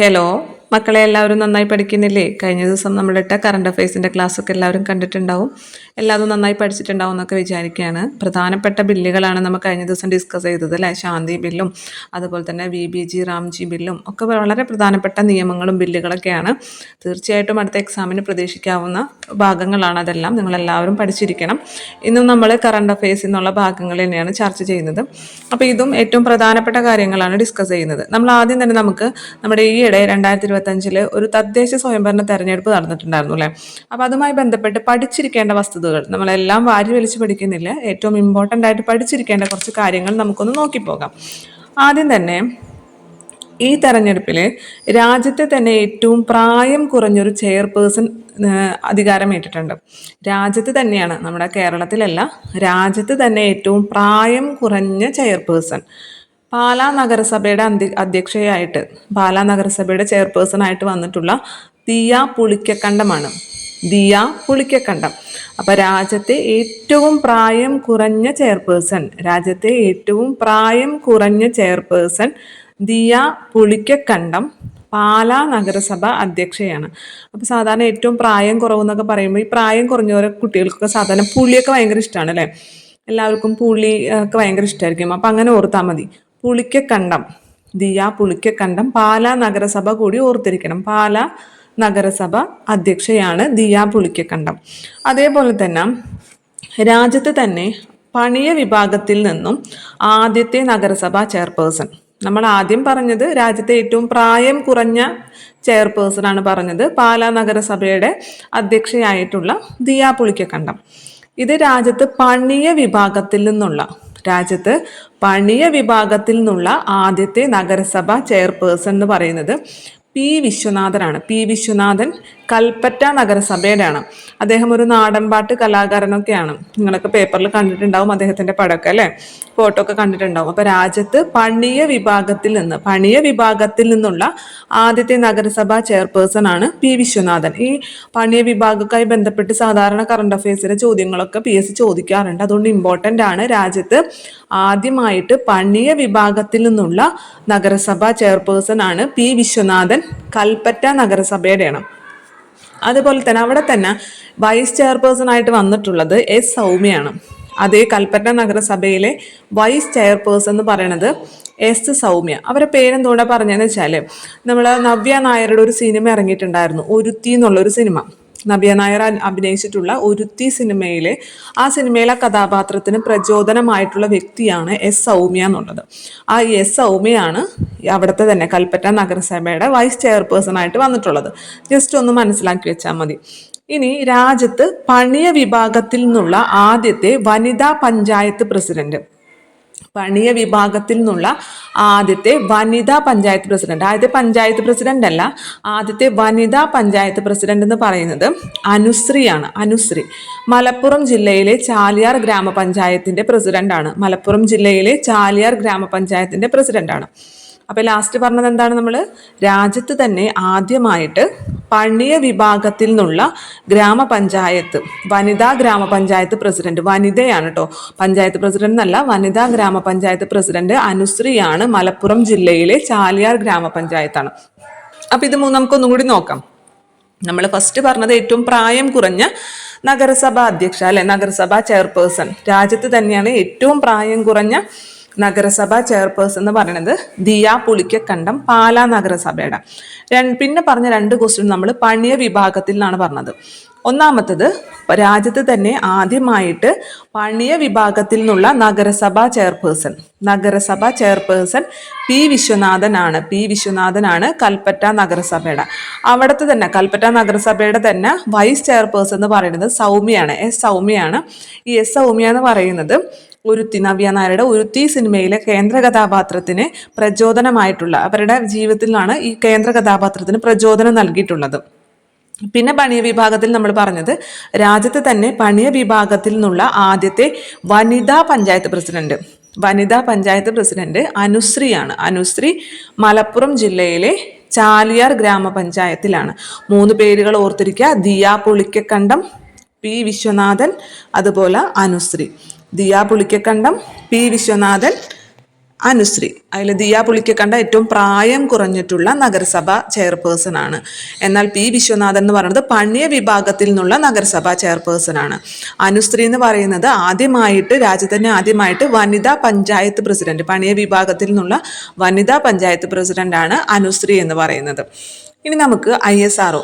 Hello മക്കളെ എല്ലാവരും നന്നായി പഠിക്കുന്നില്ലേ? കഴിഞ്ഞ ദിവസം നമ്മളിട്ട കറണ്ട് അഫയേഴ്സിന്റെ ക്ലാസ്സൊക്കെ എല്ലാവരും കണ്ടിട്ടുണ്ടാവും. എല്ലാവരും നന്നായി പഠിച്ചിട്ടുണ്ടാവും എന്നൊക്കെ വിചാരിക്കുകയാണ്. പ്രധാനപ്പെട്ട ബില്ലുകളാണ് നമ്മൾ കഴിഞ്ഞ ദിവസം ഡിസ്കസ് ചെയ്തത് അല്ലേ? ശാന്തി ബില്ലും അതുപോലെ തന്നെ വി ബി ജി റാംജി ബില്ലും ഒക്കെ വളരെ പ്രധാനപ്പെട്ട നിയമങ്ങളും ബില്ലുകളൊക്കെയാണ്. തീർച്ചയായിട്ടും അടുത്ത എക്സാമിന് പ്രതീക്ഷിക്കാവുന്ന ഭാഗങ്ങളാണ് അതെല്ലാം. നിങ്ങളെല്ലാവരും പഠിച്ചിരിക്കണം. ഇന്നും നമ്മൾ കറണ്ട് അഫയേഴ്സ് എന്നുള്ള ഭാഗങ്ങൾ തന്നെയാണ് ചർച്ച ചെയ്യുന്നത്. അപ്പോൾ ഇതും ഏറ്റവും പ്രധാനപ്പെട്ട കാര്യങ്ങളാണ് ഡിസ്കസ് ചെയ്യുന്നത്. നമ്മൾ ആദ്യം തന്നെ നമുക്ക് നമ്മുടെ ഈയിടെ രണ്ടായിരത്തി ഇരുപത്തഞ്ചിൽ ഒരു തദ്ദേശ സ്വയംഭരണ തെരഞ്ഞെടുപ്പ് നടന്നിട്ടുണ്ടായിരുന്നു അല്ലേ? അപ്പോൾ അതുമായി ബന്ധപ്പെട്ട് പഠിച്ചിരിക്കേണ്ട വസ്തുതകൾ നമ്മളെല്ലാം വാരി വലിച്ച് പഠിക്കുന്നില്ല ഏറ്റവും ഇമ്പോർട്ടന്റ് ആയിട്ട് പഠിച്ചിരിക്കേണ്ട കുറച്ച് കാര്യങ്ങൾ നമുക്കൊന്ന് നോക്കിപ്പോകാം. ആദ്യം തന്നെ ഈ തെരഞ്ഞെടുപ്പിൽ രാജ്യത്തെ തന്നെ ഏറ്റവും പ്രായം കുറഞ്ഞൊരു ചെയർപേഴ്സൺ അധികാരമേറ്റിട്ടുണ്ട്. രാജ്യത്ത് തന്നെയാണ് നമ്മുടെ കേരളത്തിലല്ല രാജ്യത്ത് തന്നെ ഏറ്റവും പ്രായം കുറഞ്ഞ ചെയർപേഴ്സൺ. പാലാ നഗരസഭയുടെ അന്തി അധ്യക്ഷയായിട്ട് പാലാ നഗരസഭയുടെ ചെയർപേഴ്സൺ ആയിട്ട് വന്നിട്ടുള്ള ദിയ പുളിക്കക്കണ്ടമാണ്. ദിയ പുളിക്കക്കണ്ടം. അപ്പൊ രാജ്യത്തെ ഏറ്റവും പ്രായം കുറഞ്ഞ ചെയർപേഴ്സൺ രാജ്യത്തെ ഏറ്റവും പ്രായം കുറഞ്ഞ ചെയർപേഴ്സൺ ദിയ പുളിക്കക്കണ്ടം പാലാ നഗരസഭ അധ്യക്ഷയാണ്. അപ്പോൾ സാധാരണ ഏറ്റവും പ്രായം കുറവെന്നൊക്കെ പറയുമ്പോൾ ഈ പ്രായം കുറഞ്ഞവരെ കുട്ടികൾക്കൊക്കെ സാധാരണ പുളിയൊക്കെ ഭയങ്കര ഇഷ്ടമാണ് അല്ലേ എല്ലാവർക്കും പുളി ഒക്കെ ഭയങ്കര ഇഷ്ടമായിരിക്കും അപ്പം അങ്ങനെ ഓർത്താൽ മതി. പുളിക്കക്കണ്ടം. ദിയ പുളിക്കക്കണ്ടം പാല നഗരസഭ കൂടി ഓർത്തിരിക്കണം. പാല നഗരസഭ അധ്യക്ഷയാണ് ദിയ പുളിക്കക്കണ്ടം. അതേപോലെ തന്നെ രാജ്യത്ത് തന്നെ പണിയ വിഭാഗത്തിൽ നിന്നും ആദ്യത്തെ നഗരസഭാ ചെയർപേഴ്സൺ. നമ്മൾ ആദ്യം പറഞ്ഞത് രാജ്യത്തെ ഏറ്റവും പ്രായം കുറഞ്ഞ ചെയർപേഴ്സൺ ആണ് പറഞ്ഞത്. പാലാ നഗരസഭയുടെ അധ്യക്ഷയായിട്ടുള്ള ദിയ പുളിക്കക്കണ്ടം. ഇത് രാജ്യത്ത് പണിയ വിഭാഗത്തിൽ നിന്നുള്ള രാജ്യത്ത് പണിയ വിഭാഗത്തിൽ നിന്നുള്ള ആദ്യത്തെ നഗരസഭ ചെയർപേഴ്സൺ എന്ന് പറയുന്നത് പി വിശ്വനാഥനാണ്. പി വിശ്വനാഥൻ കൽപ്പറ്റ നഗരസഭയുടെയാണ്. അദ്ദേഹം ഒരു നാടൻപാട്ട് കലാകാരനൊക്കെയാണ്. നിങ്ങളൊക്കെ പേപ്പറിൽ കണ്ടിട്ടുണ്ടാവും അദ്ദേഹത്തിന്റെ പടമൊക്കെ അല്ലേ? ഫോട്ടോ ഒക്കെ കണ്ടിട്ടുണ്ടാവും. അപ്പൊ രാജ്യത്ത് പണിയ വിഭാഗത്തിൽ നിന്ന് പണിയ വിഭാഗത്തിൽ നിന്നുള്ള ആദ്യത്തെ നഗരസഭാ ചെയർപേഴ്സൺ ആണ് പി വിശ്വനാഥൻ. ഈ പണിയ വിഭാഗക്കായി ബന്ധപ്പെട്ട് സാധാരണ കറണ്ട് അഫയേഴ്സിലെ ചോദ്യങ്ങളൊക്കെ പി എസ് ചോദിക്കാറുണ്ട്. അതുകൊണ്ട് ഇമ്പോർട്ടന്റ് ആണ് രാജ്യത്ത് ആദ്യമായിട്ട് പണിയ വിഭാഗത്തിൽ നിന്നുള്ള നഗരസഭാ ചെയർപേഴ്സൺ ആണ് പി വിശ്വനാഥൻ. കൽപ്പറ്റ നഗരസഭയുടെയാണ്. അതുപോലെ തന്നെ അവിടെ തന്നെ വൈസ് ചെയർപേഴ്സൺ ആയിട്ട് വന്നിട്ടുള്ളത് എസ് സൗമ്യയാണ് അതേ കൽപ്പറ്റ നഗരസഭയിലെ വൈസ് ചെയർപേഴ്സൺ എന്ന് പറയുന്നത് എസ് സൗമ്യ. അവരെ പേരെന്തുകൊണ്ടാണ് പറഞ്ഞതെന്ന് വെച്ചാൽ നമ്മൾ നവ്യ നായരുടെ ഒരു സിനിമ ഇറങ്ങിയിട്ടുണ്ടായിരുന്നു ഒരുത്തി എന്നുള്ളൊരു സിനിമ നവ്യ നായർ അഭിനയിച്ചിട്ടുള്ള ഒരുത്തി സിനിമയിലെ ആ സിനിമയിലെ കഥാപാത്രത്തിന് പ്രചോദനമായിട്ടുള്ള വ്യക്തിയാണ് എസ് സൗമ്യ എന്നുള്ളത്. ആ എസ് സൗമ്യയാണ് അവിടുത്തെ തന്നെ കൽപ്പറ്റ നഗരസഭയുടെ വൈസ് ചെയർപേഴ്സൺ ആയിട്ട് വന്നിട്ടുള്ളത്. ജസ്റ്റ് ഒന്ന് മനസ്സിലാക്കി വെച്ചാൽ മതി. ഇനി രാജ്യത്ത് പണിയ വിഭാഗത്തിൽ നിന്നുള്ള ആദ്യത്തെ വനിതാ പഞ്ചായത്ത് പ്രസിഡന്റ്. പണിയ വിഭാഗത്തിൽ നിന്നുള്ള ആദ്യത്തെ വനിതാ പഞ്ചായത്ത് പ്രസിഡന്റ്. ആദ്യത്തെ പഞ്ചായത്ത് പ്രസിഡന്റ് അല്ല ആദ്യത്തെ വനിതാ പഞ്ചായത്ത് പ്രസിഡന്റ് എന്ന് പറയുന്നത് അനുശ്രീയാണ്. അനുശ്രീ മലപ്പുറം ജില്ലയിലെ ചാലിയാർ ഗ്രാമപഞ്ചായത്തിന്റെ പ്രസിഡന്റാണ്. മലപ്പുറം ജില്ലയിലെ ചാലിയാർ ഗ്രാമപഞ്ചായത്തിന്റെ പ്രസിഡന്റാണ്. അപ്പോൾ ലാസ്റ്റ് പറഞ്ഞത് എന്താണ് നമ്മൾ രാജ്യത്ത് തന്നെ ആദ്യമായിട്ട് പണിയ വിഭാഗത്തിൽ നിന്നുള്ള ഗ്രാമപഞ്ചായത്ത് വനിതാ ഗ്രാമപഞ്ചായത്ത് പ്രസിഡന്റ് വനിതയാണ് കേട്ടോ പഞ്ചായത്ത് പ്രസിഡന്റ് എന്നല്ല വനിതാ ഗ്രാമപഞ്ചായത്ത് പ്രസിഡന്റ് അനുശ്രീയാണ് മലപ്പുറം ജില്ലയിലെ ചാലിയാർ ഗ്രാമപഞ്ചായത്താണ്. അപ്പം ഇത് നമുക്കൊന്നും കൂടി നോക്കാം. നമ്മൾ ഫസ്റ്റ് പറഞ്ഞത് ഏറ്റവും പ്രായം കുറഞ്ഞ നഗരസഭാ അധ്യക്ഷ അല്ലെ? നഗരസഭാ ചെയർപേഴ്സൺ രാജ്യത്ത് തന്നെയാണ് ഏറ്റവും പ്രായം കുറഞ്ഞ നഗരസഭ ചെയർപേഴ്സൺ എന്ന് പറയുന്നത് ദിയ പുളിക്കക്കണ്ടം പാലാ നഗരസഭയുടെ. പിന്നെ പറഞ്ഞ രണ്ട് ക്വസ്റ്റ്യൻ നമ്മൾ പണിയ വിഭാഗത്തിൽ നിന്നാണ് പറഞ്ഞത്. ഒന്നാമത്തത് രാജ്യത്ത് തന്നെ ആദ്യമായിട്ട് പണിയ വിഭാഗത്തിൽ നിന്നുള്ള നഗരസഭാ ചെയർപേഴ്സൺ. നഗരസഭാ ചെയർപേഴ്സൺ പി വിശ്വനാഥനാണ്. പി വിശ്വനാഥനാണ് കൽപ്പറ്റ നഗരസഭയുടെ. അവിടുത്തെ തന്നെ കൽപ്പറ്റ നഗരസഭയുടെ തന്നെ വൈസ് ചെയർപേഴ്സൺ എന്ന് പറയുന്നത് സൗമ്യയാണ് എസ് സൗമ്യയാണ് ഈ എസ് സൗമ്യ എന്ന് പറയുന്നത് ഒരുത്തി നവ്യ നായരുടെ ഒരുത്തി സിനിമയിലെ കേന്ദ്ര കഥാപാത്രത്തിന് പ്രചോദനമായിട്ടുള്ള അവരുടെ ജീവിതത്തിലാണ് ഈ കേന്ദ്ര കഥാപാത്രത്തിന് പ്രചോദനം നൽകിയിട്ടുള്ളത്. പിന്നെ പണിയ വിഭാഗത്തിൽ നമ്മൾ പറഞ്ഞത് രാജ്യത്ത് തന്നെ പണിയ വിഭാഗത്തിൽ നിന്നുള്ള ആദ്യത്തെ വനിതാ പഞ്ചായത്ത് പ്രസിഡന്റ്. വനിതാ പഞ്ചായത്ത് പ്രസിഡന്റ് അനുശ്രീയാണ്. അനുശ്രീ മലപ്പുറം ജില്ലയിലെ ചാലിയാർ ഗ്രാമപഞ്ചായത്തിലാണ്. മൂന്ന് പേരുകൾ ഓർത്തിരിക്കുക ദിയ പുളിക്കക്കണ്ടം പി വിശ്വനാഥൻ അതുപോലെ അനുശ്രീ. ദിയ പുളിക്കക്കണ്ടം പി. വിശ്വനാഥൻ അനുശ്രീ. അതിൽ ദിയ പുളിക്കക്കണ്ട ഏറ്റവും പ്രായം കുറഞ്ഞിട്ടുള്ള നഗരസഭാ ചെയർപേഴ്സൺ ആണ്. എന്നാൽ പി. വിശ്വനാഥൻ എന്ന് പറയുന്നത് പണിയ വിഭാഗത്തിൽ നിന്നുള്ള നഗരസഭാ ചെയർപേഴ്സൺ ആണ്. അനുശ്രീ എന്ന് പറയുന്നത് ആദ്യമായിട്ട് രാജ്യത്തിന് ആദ്യമായിട്ട് വനിതാ പഞ്ചായത്ത് പ്രസിഡന്റ് പണിയ വിഭാഗത്തിൽ നിന്നുള്ള വനിതാ പഞ്ചായത്ത് പ്രസിഡന്റ് ആണ് അനുശ്രീ എന്ന് പറയുന്നത്. ഇനി നമുക്ക് I. S. R.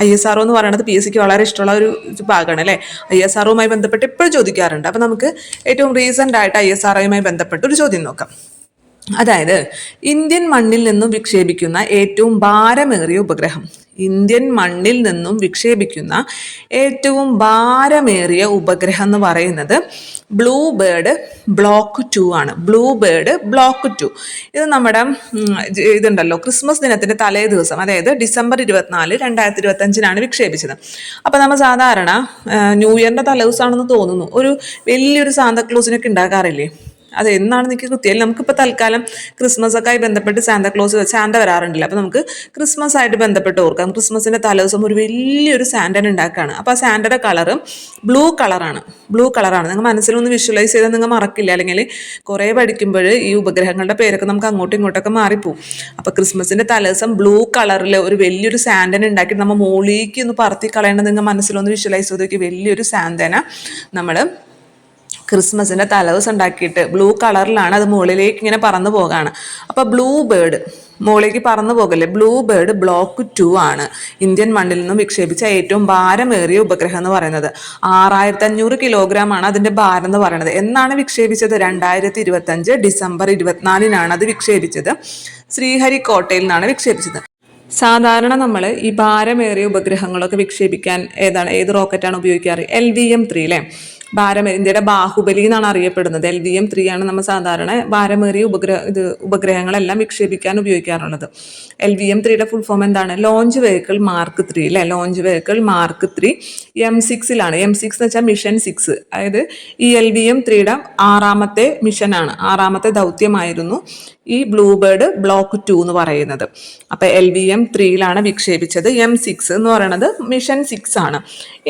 I S R എന്ന് പറയുന്നത് പി എസ് സിക്ക് വളരെ ഇഷ്ടമുള്ള ഒരു ഭാഗമാണ് അല്ലേ? ഐ എസ് ആറുമായി ബന്ധപ്പെട്ട് എപ്പോഴും ചോദിക്കാറുണ്ട്. അപ്പോൾ നമുക്ക് ഏറ്റവും റീസെന്റ് ആയിട്ട് ഐ എസ് ആറുമായി ബന്ധപ്പെട്ട് ഒരു ചോദ്യം നോക്കാം. അതായത് ഇന്ത്യൻ മണ്ണിൽ നിന്നും വിക്ഷേപിക്കുന്ന ഏറ്റവും ഭാരമേറിയ ഉപഗ്രഹം. ഇന്ത്യൻ മണ്ണിൽ നിന്നും വിക്ഷേപിക്കുന്ന ഏറ്റവും ഭാരമേറിയ ഉപഗ്രഹം എന്ന് പറയുന്നത് ബ്ലൂ ബേർഡ് ബ്ലോക്ക് ടു ആണ്. Blue bird block two. ഇത് നമ്മുടെ ഇതുണ്ടല്ലോ. ക്രിസ്മസ് ദിനത്തിന്റെ തലേ ദിവസം അതായത് ഡിസംബർ ഇരുപത്തിനാല് രണ്ടായിരത്തി ഇരുപത്തഞ്ചിനാണ് വിക്ഷേപിച്ചത്. അപ്പോൾ നമ്മൾ സാധാരണ ന്യൂ ഇയറിന്റെ തലേ ദിവസമാണെന്ന് തോന്നുന്നു. ഒരു വലിയൊരു സാന്താക്ലോസിനൊക്കെ ഉണ്ടാക്കാറില്ലേ അത് എന്നാണ് എനിക്ക് കൃത്യം നമുക്കിപ്പോൾ തൽക്കാലം ക്രിസ്മസ് ഒക്കെ ആയി ബന്ധപ്പെട്ട് സാന്താക്ലോസ് സാന്ത വരാറുണ്ടല്ലോ. അപ്പോൾ നമുക്ക് ക്രിസ്മസ് ആയിട്ട് ബന്ധപ്പെട്ട് ഓർക്കാം. ക്രിസ്മസിന്റെ തലേദിവസം ഒരു വലിയൊരു സാൻഡൻ ഉണ്ടാക്കുകയാണ്. അപ്പോൾ ആ സാൻഡയുടെ കളറ് ബ്ലൂ കളറാണ് ബ്ലൂ കളറാണ് നിങ്ങൾ മനസ്സിലൊന്ന് വിഷ്വലൈസ് ചെയ്താൽ നിങ്ങൾ മറക്കില്ല. അല്ലെങ്കിൽ കുറേ പഠിക്കുമ്പോൾ ഈ ഉപഗ്രഹങ്ങളുടെ പേരൊക്കെ നമുക്ക് അങ്ങോട്ടും ഇങ്ങോട്ടൊക്കെ മാറിപ്പോവും. അപ്പോൾ ക്രിസ്മസിന്റെ തലേദിവസം ബ്ലൂ കളറിൽ ഒരു വലിയൊരു സാൻഡൻ ഉണ്ടാക്കി നമ്മൾ മോളിലേക്ക് ഒന്ന് പറത്തി കളയേണ്ടത് നിങ്ങൾ മനസ്സിലൊന്ന് വിഷ്വലൈസ് ചെയ്ത് നോക്കി വലിയൊരു സാന്തന നമ്മൾ ക്രിസ്മസിന്റെ തലേദിവസം ഉണ്ടാക്കിയിട്ട് ബ്ലൂ കളറിലാണ് അത് മുകളിലേക്ക് ഇങ്ങനെ പറന്നു പോകാണ്. അപ്പോൾ ബ്ലൂ ബേർഡ് മുകളിലേക്ക് പറന്നു പോകല്ലേ? ബ്ലൂ ബേർഡ് ബ്ലോക്ക് ടു ആണ്. ഇന്ത്യൻ മണ്ണിൽ നിന്നും വിക്ഷേപിച്ച ഏറ്റവും ഭാരമേറിയ ഉപഗ്രഹം എന്ന് പറയുന്നത്. ആറായിരത്തി അഞ്ഞൂറ് കിലോഗ്രാം ആണ് അതിന്റെ ഭാരം എന്ന് പറയുന്നത്. എന്നാണ് വിക്ഷേപിച്ചത്? രണ്ടായിരത്തി ഇരുപത്തഞ്ച് ഡിസംബർ ഇരുപത്തിനാലിനാണ് അത് വിക്ഷേപിച്ചത്. ശ്രീഹരിക്കോട്ടയിൽ നിന്നാണ് വിക്ഷേപിച്ചത്. സാധാരണ നമ്മൾ ഈ ഭാരമേറിയ ഉപഗ്രഹങ്ങളൊക്കെ വിക്ഷേപിക്കാൻ ഏതാണ് ഏത് റോക്കറ്റാണ് ഉപയോഗിക്കാറ്? എൽ വി എം ത്രീ അല്ലേ ഭാരം ഇന്ത്യയുടെ ബാഹുബലി എന്നാണ് അറിയപ്പെടുന്നത്. എൽ വി എം ത്രീ ആണ് നമ്മൾ സാധാരണ ഭാരമേറിയ ഉപഗ്രഹ ഇത് ഉപഗ്രഹങ്ങളെല്ലാം വിക്ഷേപിക്കാൻ ഉപയോഗിക്കാറുള്ളത്. എൽ വി എം ത്രീയുടെ ഫുൾ ഫോം എന്താണ്? ലോഞ്ച് വെഹിക്കിൾ മാർക്ക് ത്രീ അല്ലേ launch vehicle mark three M സിക്സിലാണ് M six എന്ന് വെച്ചാൽ മിഷൻ സിക്സ് അതായത് ഈ എൽ വി എം ത്രീയുടെ ആറാമത്തെ മിഷനാണ് ആറാമത്തെ ദൗത്യമായിരുന്നു ഈ ബ്ലൂബേർഡ് ബ്ലോക്ക് ടു എന്ന് പറയുന്നത്. അപ്പോൾ എൽ വി എം ത്രീയിലാണ് വിക്ഷേപിച്ചത്. എം സിക്സ് എന്ന് പറയുന്നത് മിഷൻ സിക്സ് ആണ്.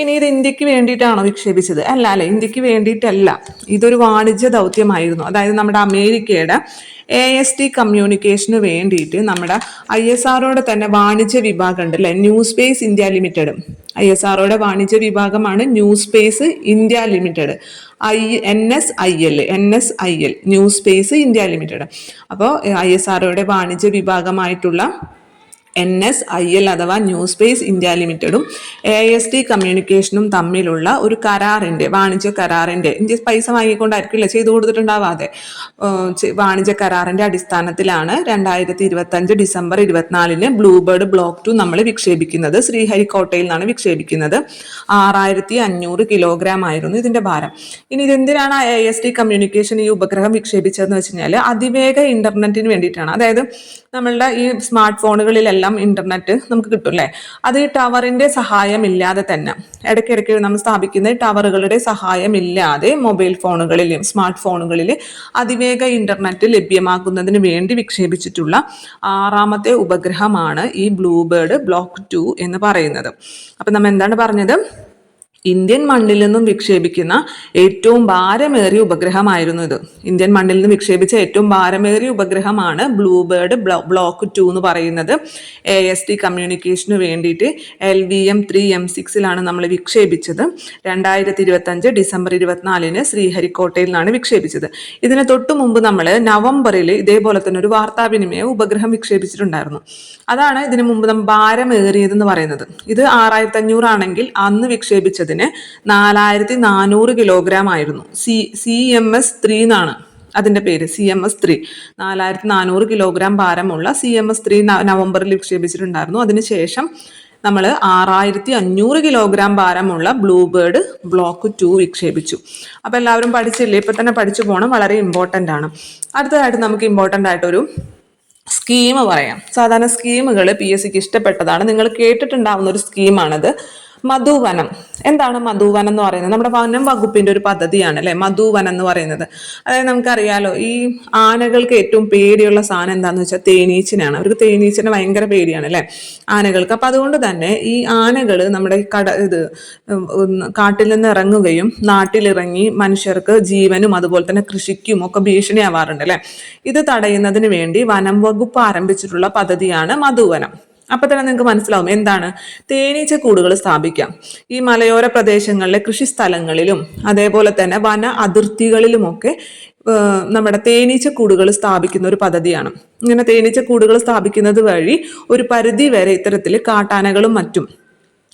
ഇനി ഇത് ഇന്ത്യയ്ക്ക് വേണ്ടിയിട്ടാണോ വിക്ഷേപിച്ചത്? അല്ല അല്ലെ. ഇന്ത്യയ്ക്ക് വേണ്ടിയിട്ടല്ല. ഇതൊരു വാണിജ്യ ദൗത്യമായിരുന്നു. അതായത് നമ്മുടെ അമേരിക്കയുടെ എ എസ് ടി കമ്മ്യൂണിക്കേഷന് വേണ്ടിയിട്ട് നമ്മുടെ ഐ എസ് ആറോടെ തന്നെ വാണിജ്യ വിഭാഗം ഉണ്ട് അല്ലെ new space India limited I S ആറോടെ വാണിജ്യ വിഭാഗമാണ് new space India limited I N S I L N S I L new space India limited അപ്പോൾ ഐ എസ് ആറോയുടെ വാണിജ്യ വിഭാഗമായിട്ടുള്ള എൻ എസ് ഐ എൽ അഥവാ ന്യൂ സ്പേസ് ഇന്ത്യ ലിമിറ്റഡും A S T കമ്മ്യൂണിക്കേഷനും തമ്മിലുള്ള ഒരു കരാറിന്റെ വാണിജ്യ കരാറിന്റെ ഇന്ത്യ പൈസ വാങ്ങിക്കൊണ്ടായിരിക്കില്ല ചെയ്തു കൊടുത്തിട്ടുണ്ടാവാതെ? വാണിജ്യ കരാറിന്റെ അടിസ്ഥാനത്തിലാണ് രണ്ടായിരത്തി ഇരുപത്തഞ്ച് ഡിസംബർ ഇരുപത്തിനാലിന് ബ്ലൂബേർഡ് ബ്ലോക്ക് ടു നമ്മൾ വിക്ഷേപിക്കുന്നത് ശ്രീഹരിക്കോട്ടയിൽ നിന്നാണ് വിക്ഷേപിക്കുന്നത്. ആറായിരത്തി അഞ്ഞൂറ് കിലോഗ്രാം ആയിരുന്നു ഇതിന്റെ ഭാരം. ഇനി ഇതെന്തിനാണ് എ എസ് ടി കമ്മ്യൂണിക്കേഷൻ ഈ ഉപഗ്രഹം വിക്ഷേപിച്ചതെന്ന് വെച്ച് കഴിഞ്ഞാൽ അതിവേഗ ഇന്റർനെറ്റിന് വേണ്ടിയിട്ടാണ്. അതായത് നമ്മളുടെ ഈ സ്മാർട്ട് ഫോണുകളിലെല്ലാം ഇന്റർനെറ്റ് നമുക്ക് കിട്ടും അല്ലേ? അത് ഈ ടവറിന്റെ സഹായമില്ലാതെ തന്നെ. ഇടയ്ക്കിടയ്ക്ക് നമ്മൾ സ്ഥാപിക്കുന്ന ടവറുകളുടെ ടവറുകളുടെ സഹായമില്ലാതെ മൊബൈൽ ഫോണുകളിൽ സ്മാർട്ട് ഫോണുകളിൽ അതിവേഗ ഇന്റർനെറ്റ് ലഭ്യമാക്കുന്നതിന് വേണ്ടി വിക്ഷേപിച്ചിട്ടുള്ള ആറാമത്തെ ഉപഗ്രഹമാണ് ഈ ബ്ലൂബേർഡ് ബ്ലോക്ക് ടു എന്ന് പറയുന്നത്. അപ്പൊ നമ്മൾ എന്താണ് പറഞ്ഞത്? ഇന്ത്യൻ മണ്ണിൽ നിന്നും വിക്ഷേപിക്കുന്ന ഏറ്റവും ഭാരമേറിയ ഉപഗ്രഹമായിരുന്നു ഇത്. ഇന്ത്യൻ മണ്ണിൽ നിന്ന് വിക്ഷേപിച്ച ഏറ്റവും ഭാരമേറിയ ഉപഗ്രഹമാണ് ബ്ലൂബേർഡ് ബ്ലോക്ക് ടു എന്ന് പറയുന്നത്. എ എസ് ടി കമ്മ്യൂണിക്കേഷന് വേണ്ടിയിട്ട് L V M three M സിക്സിലാണ് നമ്മൾ വിക്ഷേപിച്ചത്. രണ്ടായിരത്തി ഇരുപത്തി അഞ്ച് ഡിസംബർ ഇരുപത്തിനാലിന് ശ്രീഹരിക്കോട്ടയിൽ നിന്നാണ് വിക്ഷേപിച്ചത്. ഇതിന് തൊട്ടു മുമ്പ് നമ്മൾ നവംബറിൽ ഇതേപോലെ തന്നെ ഒരു വാർത്താവിനിമയ ഉപഗ്രഹം വിക്ഷേപിച്ചിട്ടുണ്ടായിരുന്നു. അതാണ് ഇതിനു മുമ്പ് ഭാരമേറിയതെന്ന് പറയുന്നത്. ഇത് ആറായിരത്തി അഞ്ഞൂറാണെങ്കിൽ അന്ന് വിക്ഷേപിച്ചതിന് നാലായിരത്തി നാനൂറ് കിലോഗ്രാം ആയിരുന്നു. C C M S three എന്നാണ് അതിന്റെ പേര് സി എം എസ് ത്രീ നാലായിരത്തി നാനൂറ് കിലോഗ്രാം ഭാരമുള്ള സി എം എസ് ത്രീ നവംബറിൽ വിക്ഷേപിച്ചിട്ടുണ്ടായിരുന്നു. അതിനുശേഷം നമ്മൾ ആറായിരത്തി അഞ്ഞൂറ് കിലോഗ്രാം ഭാരമുള്ള ബ്ലൂബേർഡ് ബ്ലോക്ക് ടു വിക്ഷേപിച്ചു. അപ്പോൾ എല്ലാവരും പഠിച്ചില്ലേ? ഇപ്പം തന്നെ പഠിച്ചു പോകണം വളരെ ഇമ്പോർട്ടന്റ് ആണ്. അടുത്തതായിട്ട് നമുക്ക് ഇമ്പോർട്ടന്റ് ആയിട്ടൊരു സ്കീം പറയാം. സാധാരണ സ്കീമുകൾ പി എസ് സിക്ക് ഇഷ്ടപ്പെട്ടതാണ്. നിങ്ങൾ കേട്ടിട്ടുണ്ടാവുന്ന ഒരു സ്കീമാണത് മധുവനം. എന്താണ് മധുവനം എന്ന് പറയുന്നത്? നമ്മുടെ വനം വകുപ്പിന്റെ ഒരു പദ്ധതിയാണ് അല്ലെ? മധുവനം എന്ന് പറയുന്നത്. അതായത് നമുക്കറിയാലോ ഈ ആനകൾക്ക് ഏറ്റവും പേടിയുള്ള സാധനം എന്താന്ന് വെച്ചാൽ തേനീച്ചനാണ്. അവർക്ക് തേനീച്ചനെ ഭയങ്കര പേടിയാണ് അല്ലെ? ആനകൾക്ക്. അപ്പൊ അതുകൊണ്ട് തന്നെ ഈ ആനകൾ നമ്മുടെ കട ഇത് കാട്ടിൽ നിന്ന് ഇറങ്ങുകയും നാട്ടിലിറങ്ങി മനുഷ്യർക്ക് ജീവനും അതുപോലെ തന്നെ കൃഷിക്കും ഒക്കെ ഭീഷണിയാവാറുണ്ട് അല്ലെ? ഇത് തടയുന്നതിന് വേണ്ടി വനം വകുപ്പ് ആരംഭിച്ചിട്ടുള്ള പദ്ധതിയാണ് മധുവനം. അപ്പൊ തന്നെ നിങ്ങൾക്ക് മനസ്സിലാവും എന്താണ്. തേനീച്ച കൂടുകൾ സ്ഥാപിക്കാം. ഈ മലയോര പ്രദേശങ്ങളിലെ കൃഷി സ്ഥലങ്ങളിലും അതേപോലെ തന്നെ വന അതിർത്തികളിലുമൊക്കെ നമ്മുടെ തേനീച്ച കൂടുകൾ സ്ഥാപിക്കുന്ന ഒരു പദ്ധതിയാണ്. ഇങ്ങനെ തേനീച്ച കൂടുകൾ സ്ഥാപിക്കുന്നത് വഴി ഒരു പരിധി വരെ ഇത്തരത്തിൽ കാട്ടാനകളും മറ്റും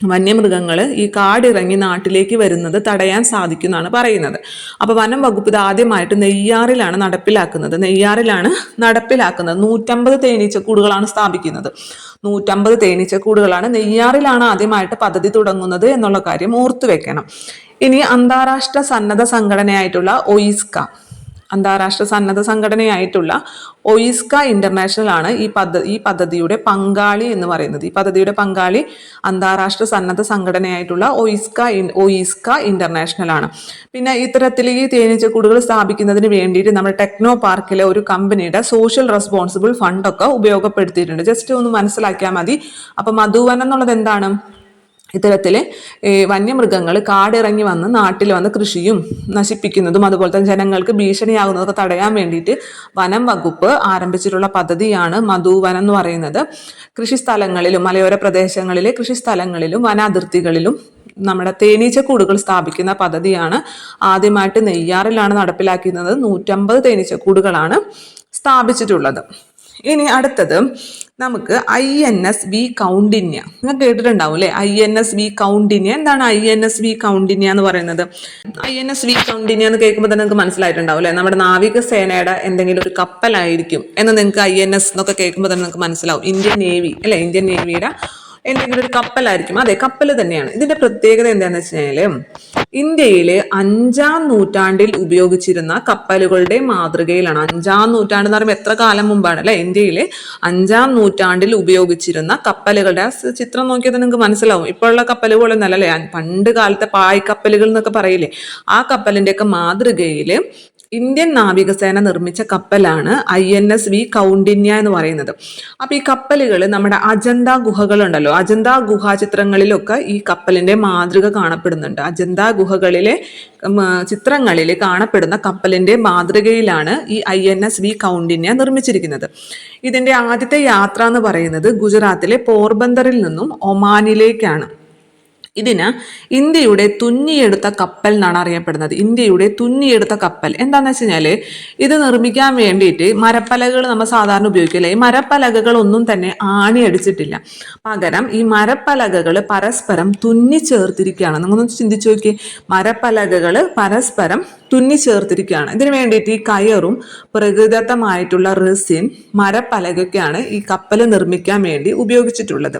വന്യമൃഗങ്ങൾ ഈ കാടിറങ്ങി നാട്ടിലേക്ക് വരുന്നത് തടയാൻ സാധിക്കുമെന്നാണ് പറയുന്നത്. അപ്പോൾ വനം വകുപ്പ് ഇത് ആദ്യമായിട്ട് നെയ്യാറിലാണ് നടപ്പിലാക്കുന്നത്. നെയ്യാറിലാണ് നടപ്പിലാക്കുന്നത്. നൂറ്റമ്പത് തേനീച്ചക്കൂടുകളാണ് സ്ഥാപിക്കുന്നത്. നൂറ്റമ്പത് തേനീച്ചക്കൂടുകളാണ് നെയ്യാറിലാണ് ആദ്യമായിട്ട് പദ്ധതി തുടങ്ങുന്നത് എന്നുള്ള കാര്യം ഓർത്തു വെക്കണം ഇനി അന്താരാഷ്ട്ര സന്നദ്ധ സംഘടനയായിട്ടുള്ള ഒയിസ്ക. അന്താരാഷ്ട്ര സന്നദ്ധ സംഘടനയായിട്ടുള്ള ഒയിസ്ക ഇന്റർനാഷണൽ ആണ് ഈ പദ്ധ ഈ പദ്ധതിയുടെ പങ്കാളി എന്ന് പറയുന്നത്. ഈ പദ്ധതിയുടെ പങ്കാളി അന്താരാഷ്ട്ര സന്നദ്ധ സംഘടനയായിട്ടുള്ള ഒയിസ്ക ഒയിസ്ക ഇന്റർനാഷണൽ ആണ്. പിന്നെ ഇത്തരത്തിൽ ഈ തേനീച്ചക്കൂടുകൾ സ്ഥാപിക്കുന്നതിന് വേണ്ടിയിട്ട് നമ്മൾ ടെക്നോ പാർക്കിലെ ഒരു കമ്പനിയുടെ സോഷ്യൽ റെസ്പോൺസിബിൾ ഫണ്ടൊക്കെ ഉപയോഗപ്പെടുത്തിയിട്ടുണ്ട്. ജസ്റ്റ് ഒന്ന് മനസ്സിലാക്കിയാൽ മതി. അപ്പൊ മധുവനം എന്നുള്ളത് എന്താണ്? ഇത്തരത്തിൽ വന്യമൃഗങ്ങൾ കാടിറങ്ങി വന്ന് നാട്ടിൽ വന്ന് കൃഷിയും നശിപ്പിക്കുന്നതും അതുപോലെ തന്നെ ജനങ്ങൾക്ക് ഭീഷണിയാകുന്നതൊക്കെ തടയാൻ വേണ്ടിയിട്ട് വനം വകുപ്പ് ആരംഭിച്ചിട്ടുള്ള പദ്ധതിയാണ് മധുവനം എന്ന് പറയുന്നത്. കൃഷി സ്ഥലങ്ങളിലും മലയോര പ്രദേശങ്ങളിലെ കൃഷി സ്ഥലങ്ങളിലും വന അതിർത്തികളിലും നമ്മുടെ തേനീച്ചക്കൂടുകൾ സ്ഥാപിക്കുന്ന പദ്ധതിയാണ് ആദ്യമായിട്ട് നെയ്യാറിലാണ് നടപ്പിലാക്കുന്നത് നൂറ്റമ്പത് തേനീച്ചക്കൂടുകളാണ് സ്ഥാപിച്ചിട്ടുള്ളത്. ഇനി അടുത്തത് നമുക്ക് I N S V Kaundinya നിങ്ങൾ കേട്ടിട്ടുണ്ടാവും അല്ലേ I N S V Kaundinya എന്താണ് I N S V Kaundinya എന്ന് പറയുന്നത്? I N S V Kaundinya എന്ന് കേൾക്കുമ്പോൾ തന്നെ നിങ്ങൾക്ക് മനസ്സിലായിട്ടുണ്ടാവും അല്ലേ? നമ്മുടെ നാവികസേനയുടെ എന്തെങ്കിലും ഒരു കപ്പലായിരിക്കും എന്ന് നിങ്ങൾക്ക് ഐ എൻ എസ് എന്നൊക്കെ കേൾക്കുമ്പോൾ തന്നെ നിങ്ങൾക്ക് മനസ്സിലാവും. ഇന്ത്യൻ നേവി അല്ലെ? ഇന്ത്യൻ നേവിയുടെ എന്തെങ്കിലും ഒരു കപ്പലായിരിക്കും. അതെ കപ്പൽ തന്നെയാണ്. ഇതിന്റെ പ്രത്യേകത എന്താണെന്ന് വെച്ച് ഇന്ത്യയിലെ അഞ്ചാം നൂറ്റാണ്ടിൽ ഉപയോഗിച്ചിരുന്ന കപ്പലുകളുടെ മാതൃകയിലാണ്. അഞ്ചാം നൂറ്റാണ്ട് എന്ന് പറയുമ്പോൾ എത്ര കാലം മുമ്പാണ് അല്ലെ? ഇന്ത്യയിലെ അഞ്ചാം നൂറ്റാണ്ടിൽ ഉപയോഗിച്ചിരുന്ന കപ്പലുകളുടെ ചിത്രം നോക്കിയത് നിങ്ങൾക്ക് മനസ്സിലാവും. ഇപ്പോഴുള്ള കപ്പലുകളൊന്നും അല്ലേ? പണ്ട് കാലത്തെ പായ്ക്കപ്പലുകൾ എന്നൊക്കെ പറയില്ലേ? ആ കപ്പലിന്റെയൊക്കെ മാതൃകയിൽ ഇന്ത്യൻ നാവികസേന നിർമ്മിച്ച കപ്പലാണ് I N S V Kaundinya എന്ന് പറയുന്നത്. അപ്പൊ ഈ കപ്പലുകൾ നമ്മുടെ അജന്ത ഗുഹകളുണ്ടല്ലോ. അജന്ത ഗുഹാചിത്രങ്ങളിലൊക്കെ ഈ കപ്പലിന്റെ മാതൃക കാണപ്പെടുന്നുണ്ട്. അജന്ത ഗുഹകളിലെ ചിത്രങ്ങളിൽ കാണപ്പെടുന്ന കപ്പലിന്റെ മാതൃകയിലാണ് ഈ I N S V Kaundinya നിർമ്മിച്ചിരിക്കുന്നത്. ഇതിന്റെ ആദ്യത്തെ യാത്ര എന്ന് പറയുന്നത് ഗുജറാത്തിലെ പോർബന്ദറിൽ നിന്നും ഒമാനിലേക്കാണ്. ഇതിന് ഇന്ത്യയുടെ തുന്നിയെടുത്ത കപ്പൽ എന്നാണ് അറിയപ്പെടുന്നത്. ഇന്ത്യയുടെ തുന്നിയെടുത്ത കപ്പൽ. എന്താണെന്ന് വെച്ച് കഴിഞ്ഞാൽ ഇത് നിർമ്മിക്കാൻ വേണ്ടിയിട്ട് മരപ്പലകൾ നമ്മൾ സാധാരണ ഉപയോഗിക്കില്ല. ഈ മരപ്പലകകൾ ഒന്നും തന്നെ ആണി അടിച്ചിട്ടില്ല പകരം ഈ മരപ്പലകകൾ പരസ്പരം തുന്നി ചേർത്തിരിക്കുകയാണ്. നിങ്ങളൊന്ന് ചിന്തിച്ചു നോക്കി മരപ്പലകകൾ പരസ്പരം തുന്നി ചേർത്തിരിക്കുകയാണ്. ഇതിനു വേണ്ടിയിട്ട് ഈ കയറും പ്രകൃതിദത്തമായിട്ടുള്ള റെസിൻ മരപ്പലകൊക്കെയാണ് ഈ കപ്പൽ നിർമ്മിക്കാൻ വേണ്ടി ഉപയോഗിച്ചിട്ടുള്ളത്.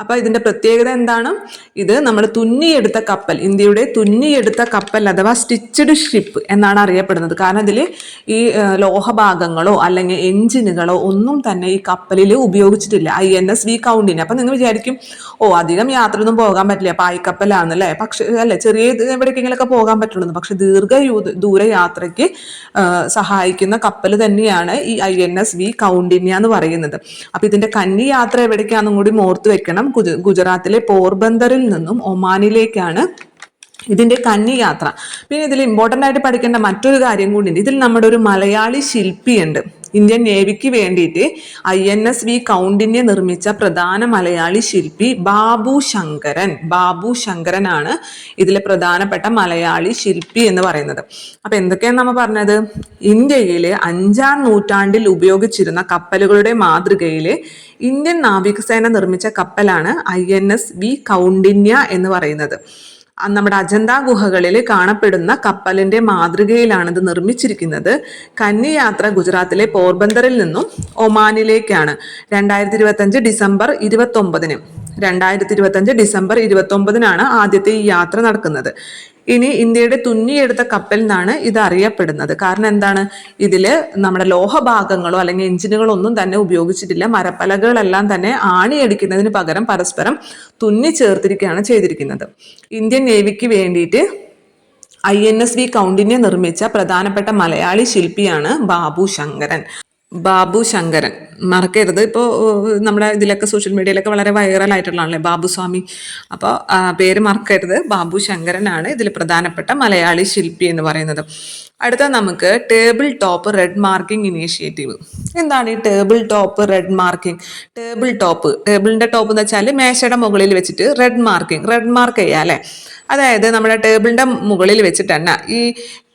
അപ്പൊ ഇതിന്റെ പ്രത്യേകത എന്താണ്? ഇത് നമ്മൾ തുന്നിയെടുത്ത കപ്പൽ ഇന്ത്യയുടെ തുന്നിയെടുത്ത കപ്പൽ അഥവാ സ്റ്റിച്ചഡ് ഷിപ്പ് എന്നാണ് അറിയപ്പെടുന്നത്. കാരണം ഇതിൽ ഈ ലോഹഭാഗങ്ങളോ അല്ലെങ്കിൽ എഞ്ചിനുകളോ ഒന്നും തന്നെ ഈ കപ്പലിൽ ഉപയോഗിച്ചിട്ടില്ല. I N S V കൗണ്ടിന്. അപ്പൊ നിങ്ങൾ വിചാരിക്കും ഓ അധികം യാത്രയൊന്നും പോകാൻ പറ്റില്ല. പായ്ക്കപ്പലാണല്ലേ? പക്ഷെ അല്ലെ ചെറിയ എവിടേക്കെങ്കിലൊക്കെ പോകാൻ പറ്റുള്ളൂ. പക്ഷെ ദീർഘ ദൂര യാത്രയ്ക്ക് സഹായിക്കുന്ന കപ്പൽ തന്നെയാണ് ഈ I N S V Kaundinya എന്ന് പറയുന്നത്. അപ്പൊ ഇതിന്റെ കന്നി യാത്ര എവിടേക്കാണെന്നും കൂടി ഓർത്ത് വെക്കണം. ഗുജ- ഗുജറാത്തിലെ പോർബന്ദറിൽ നിന്നും ഒമാനിലേക്കാണ് ഇതിന്റെ കന്നി യാത്ര. പിന്നെ ഇതിൽ ഇമ്പോർട്ടന്റ് ആയിട്ട് പഠിക്കേണ്ട മറ്റൊരു കാര്യം കൂടി ഉണ്ട് ഇതിൽ നമ്മുടെ ഒരു മലയാളി ശില്പിയുണ്ട്. ഇന്ത്യൻ നേവിക്ക് വേണ്ടിയിട്ട് ഐ എൻ എസ് വി കൗണ്ടിനെ നിർമ്മിച്ച പ്രധാന മലയാളി ശില്പി ബാബു ശങ്കരൻ. ബാബു ശങ്കരനാണ് ഇതിലെ പ്രധാനപ്പെട്ട മലയാളി ശില്പി എന്ന് പറയുന്നത്. അപ്പൊ എന്തൊക്കെയാണ് നമ്മൾ പറഞ്ഞത്? ഇന്ത്യയിലെ അഞ്ചാം നൂറ്റാണ്ടിൽ ഉപയോഗിച്ചിരുന്ന കപ്പലുകളുടെ മാതൃകയിൽ ഇന്ത്യൻ നാവികസേന നിർമ്മിച്ച കപ്പലാണ് I N S V Kaundinya എന്ന് പറയുന്നത്. നമ്മുടെ അജന്ത ഗുഹകളിൽ കാണപ്പെടുന്ന കപ്പലിന്റെ മാതൃകയിലാണ് ഇത് നിർമ്മിച്ചിരിക്കുന്നത്. കന്നി യാത്ര ഗുജറാത്തിലെ പോർബന്ദറിൽ നിന്നും ഒമാനിലേക്കാണ്. രണ്ടായിരത്തി ഇരുപത്തഞ്ച് ഡിസംബർ ഇരുപത്തി ഒമ്പതിന് രണ്ടായിരത്തി ഇരുപത്തഞ്ച് ഡിസംബർ ഇരുപത്തി ഒമ്പതിനാണ് ആദ്യത്തെ ഈ യാത്ര നടക്കുന്നത്. ഇനി ഇന്ത്യയുടെ തുന്നിയെടുത്ത കപ്പൽ എന്നാണ് ഇത് അറിയപ്പെടുന്നത്. കാരണം എന്താണ്? ഇതിൽ നമ്മുടെ ലോഹഭാഗങ്ങളോ അല്ലെങ്കിൽ എഞ്ചിനുകളോ ഒന്നും തന്നെ ഉപയോഗിച്ചിട്ടില്ല. മരപ്പലകളെല്ലാം തന്നെ ആണിയടിക്കുന്നതിന് പകരം പരസ്പരം തുന്നി ചേർത്തിരിക്കുകയാണ് ചെയ്തിരിക്കുന്നത്. ഇന്ത്യൻ നേവിക്ക് വേണ്ടിയിട്ട് ഐ എൻ എസ് വി കൗണ്ടിനെ നിർമ്മിച്ച പ്രധാനപ്പെട്ട മലയാളി ശില്പിയാണ് ബാബു ശങ്കരൻ. ബാബു ശങ്കരൻ. മറക്കരുത്. ഇപ്പോൾ നമ്മുടെ ഇതിലൊക്കെ സോഷ്യൽ മീഡിയയിലൊക്കെ വളരെ വൈറൽ ആയിട്ടുള്ളതാണല്ലേ? ബാബു സ്വാമി. അപ്പോൾ പേര് മറക്കരുത്. ബാബു ശങ്കരനാണ് ഇതിൽ പ്രധാനപ്പെട്ട മലയാളി ശില്പി എന്ന് പറയുന്നത്. അടുത്ത നമുക്ക് table top red marking initiative എന്താണ് ഈ table top red marking table top ടേബിളിന്റെ ടോപ്പ് എന്ന് വെച്ചാൽ മേശയുടെ മുകളിൽ വെച്ചിട്ട് റെഡ് മാർക്കിംഗ് റെഡ് മാർക്ക് ചെയ്യുക അല്ലേ? അതായത് നമ്മുടെ ടേബിളിന്റെ മുകളിൽ വെച്ചിട്ടാണ് ഈ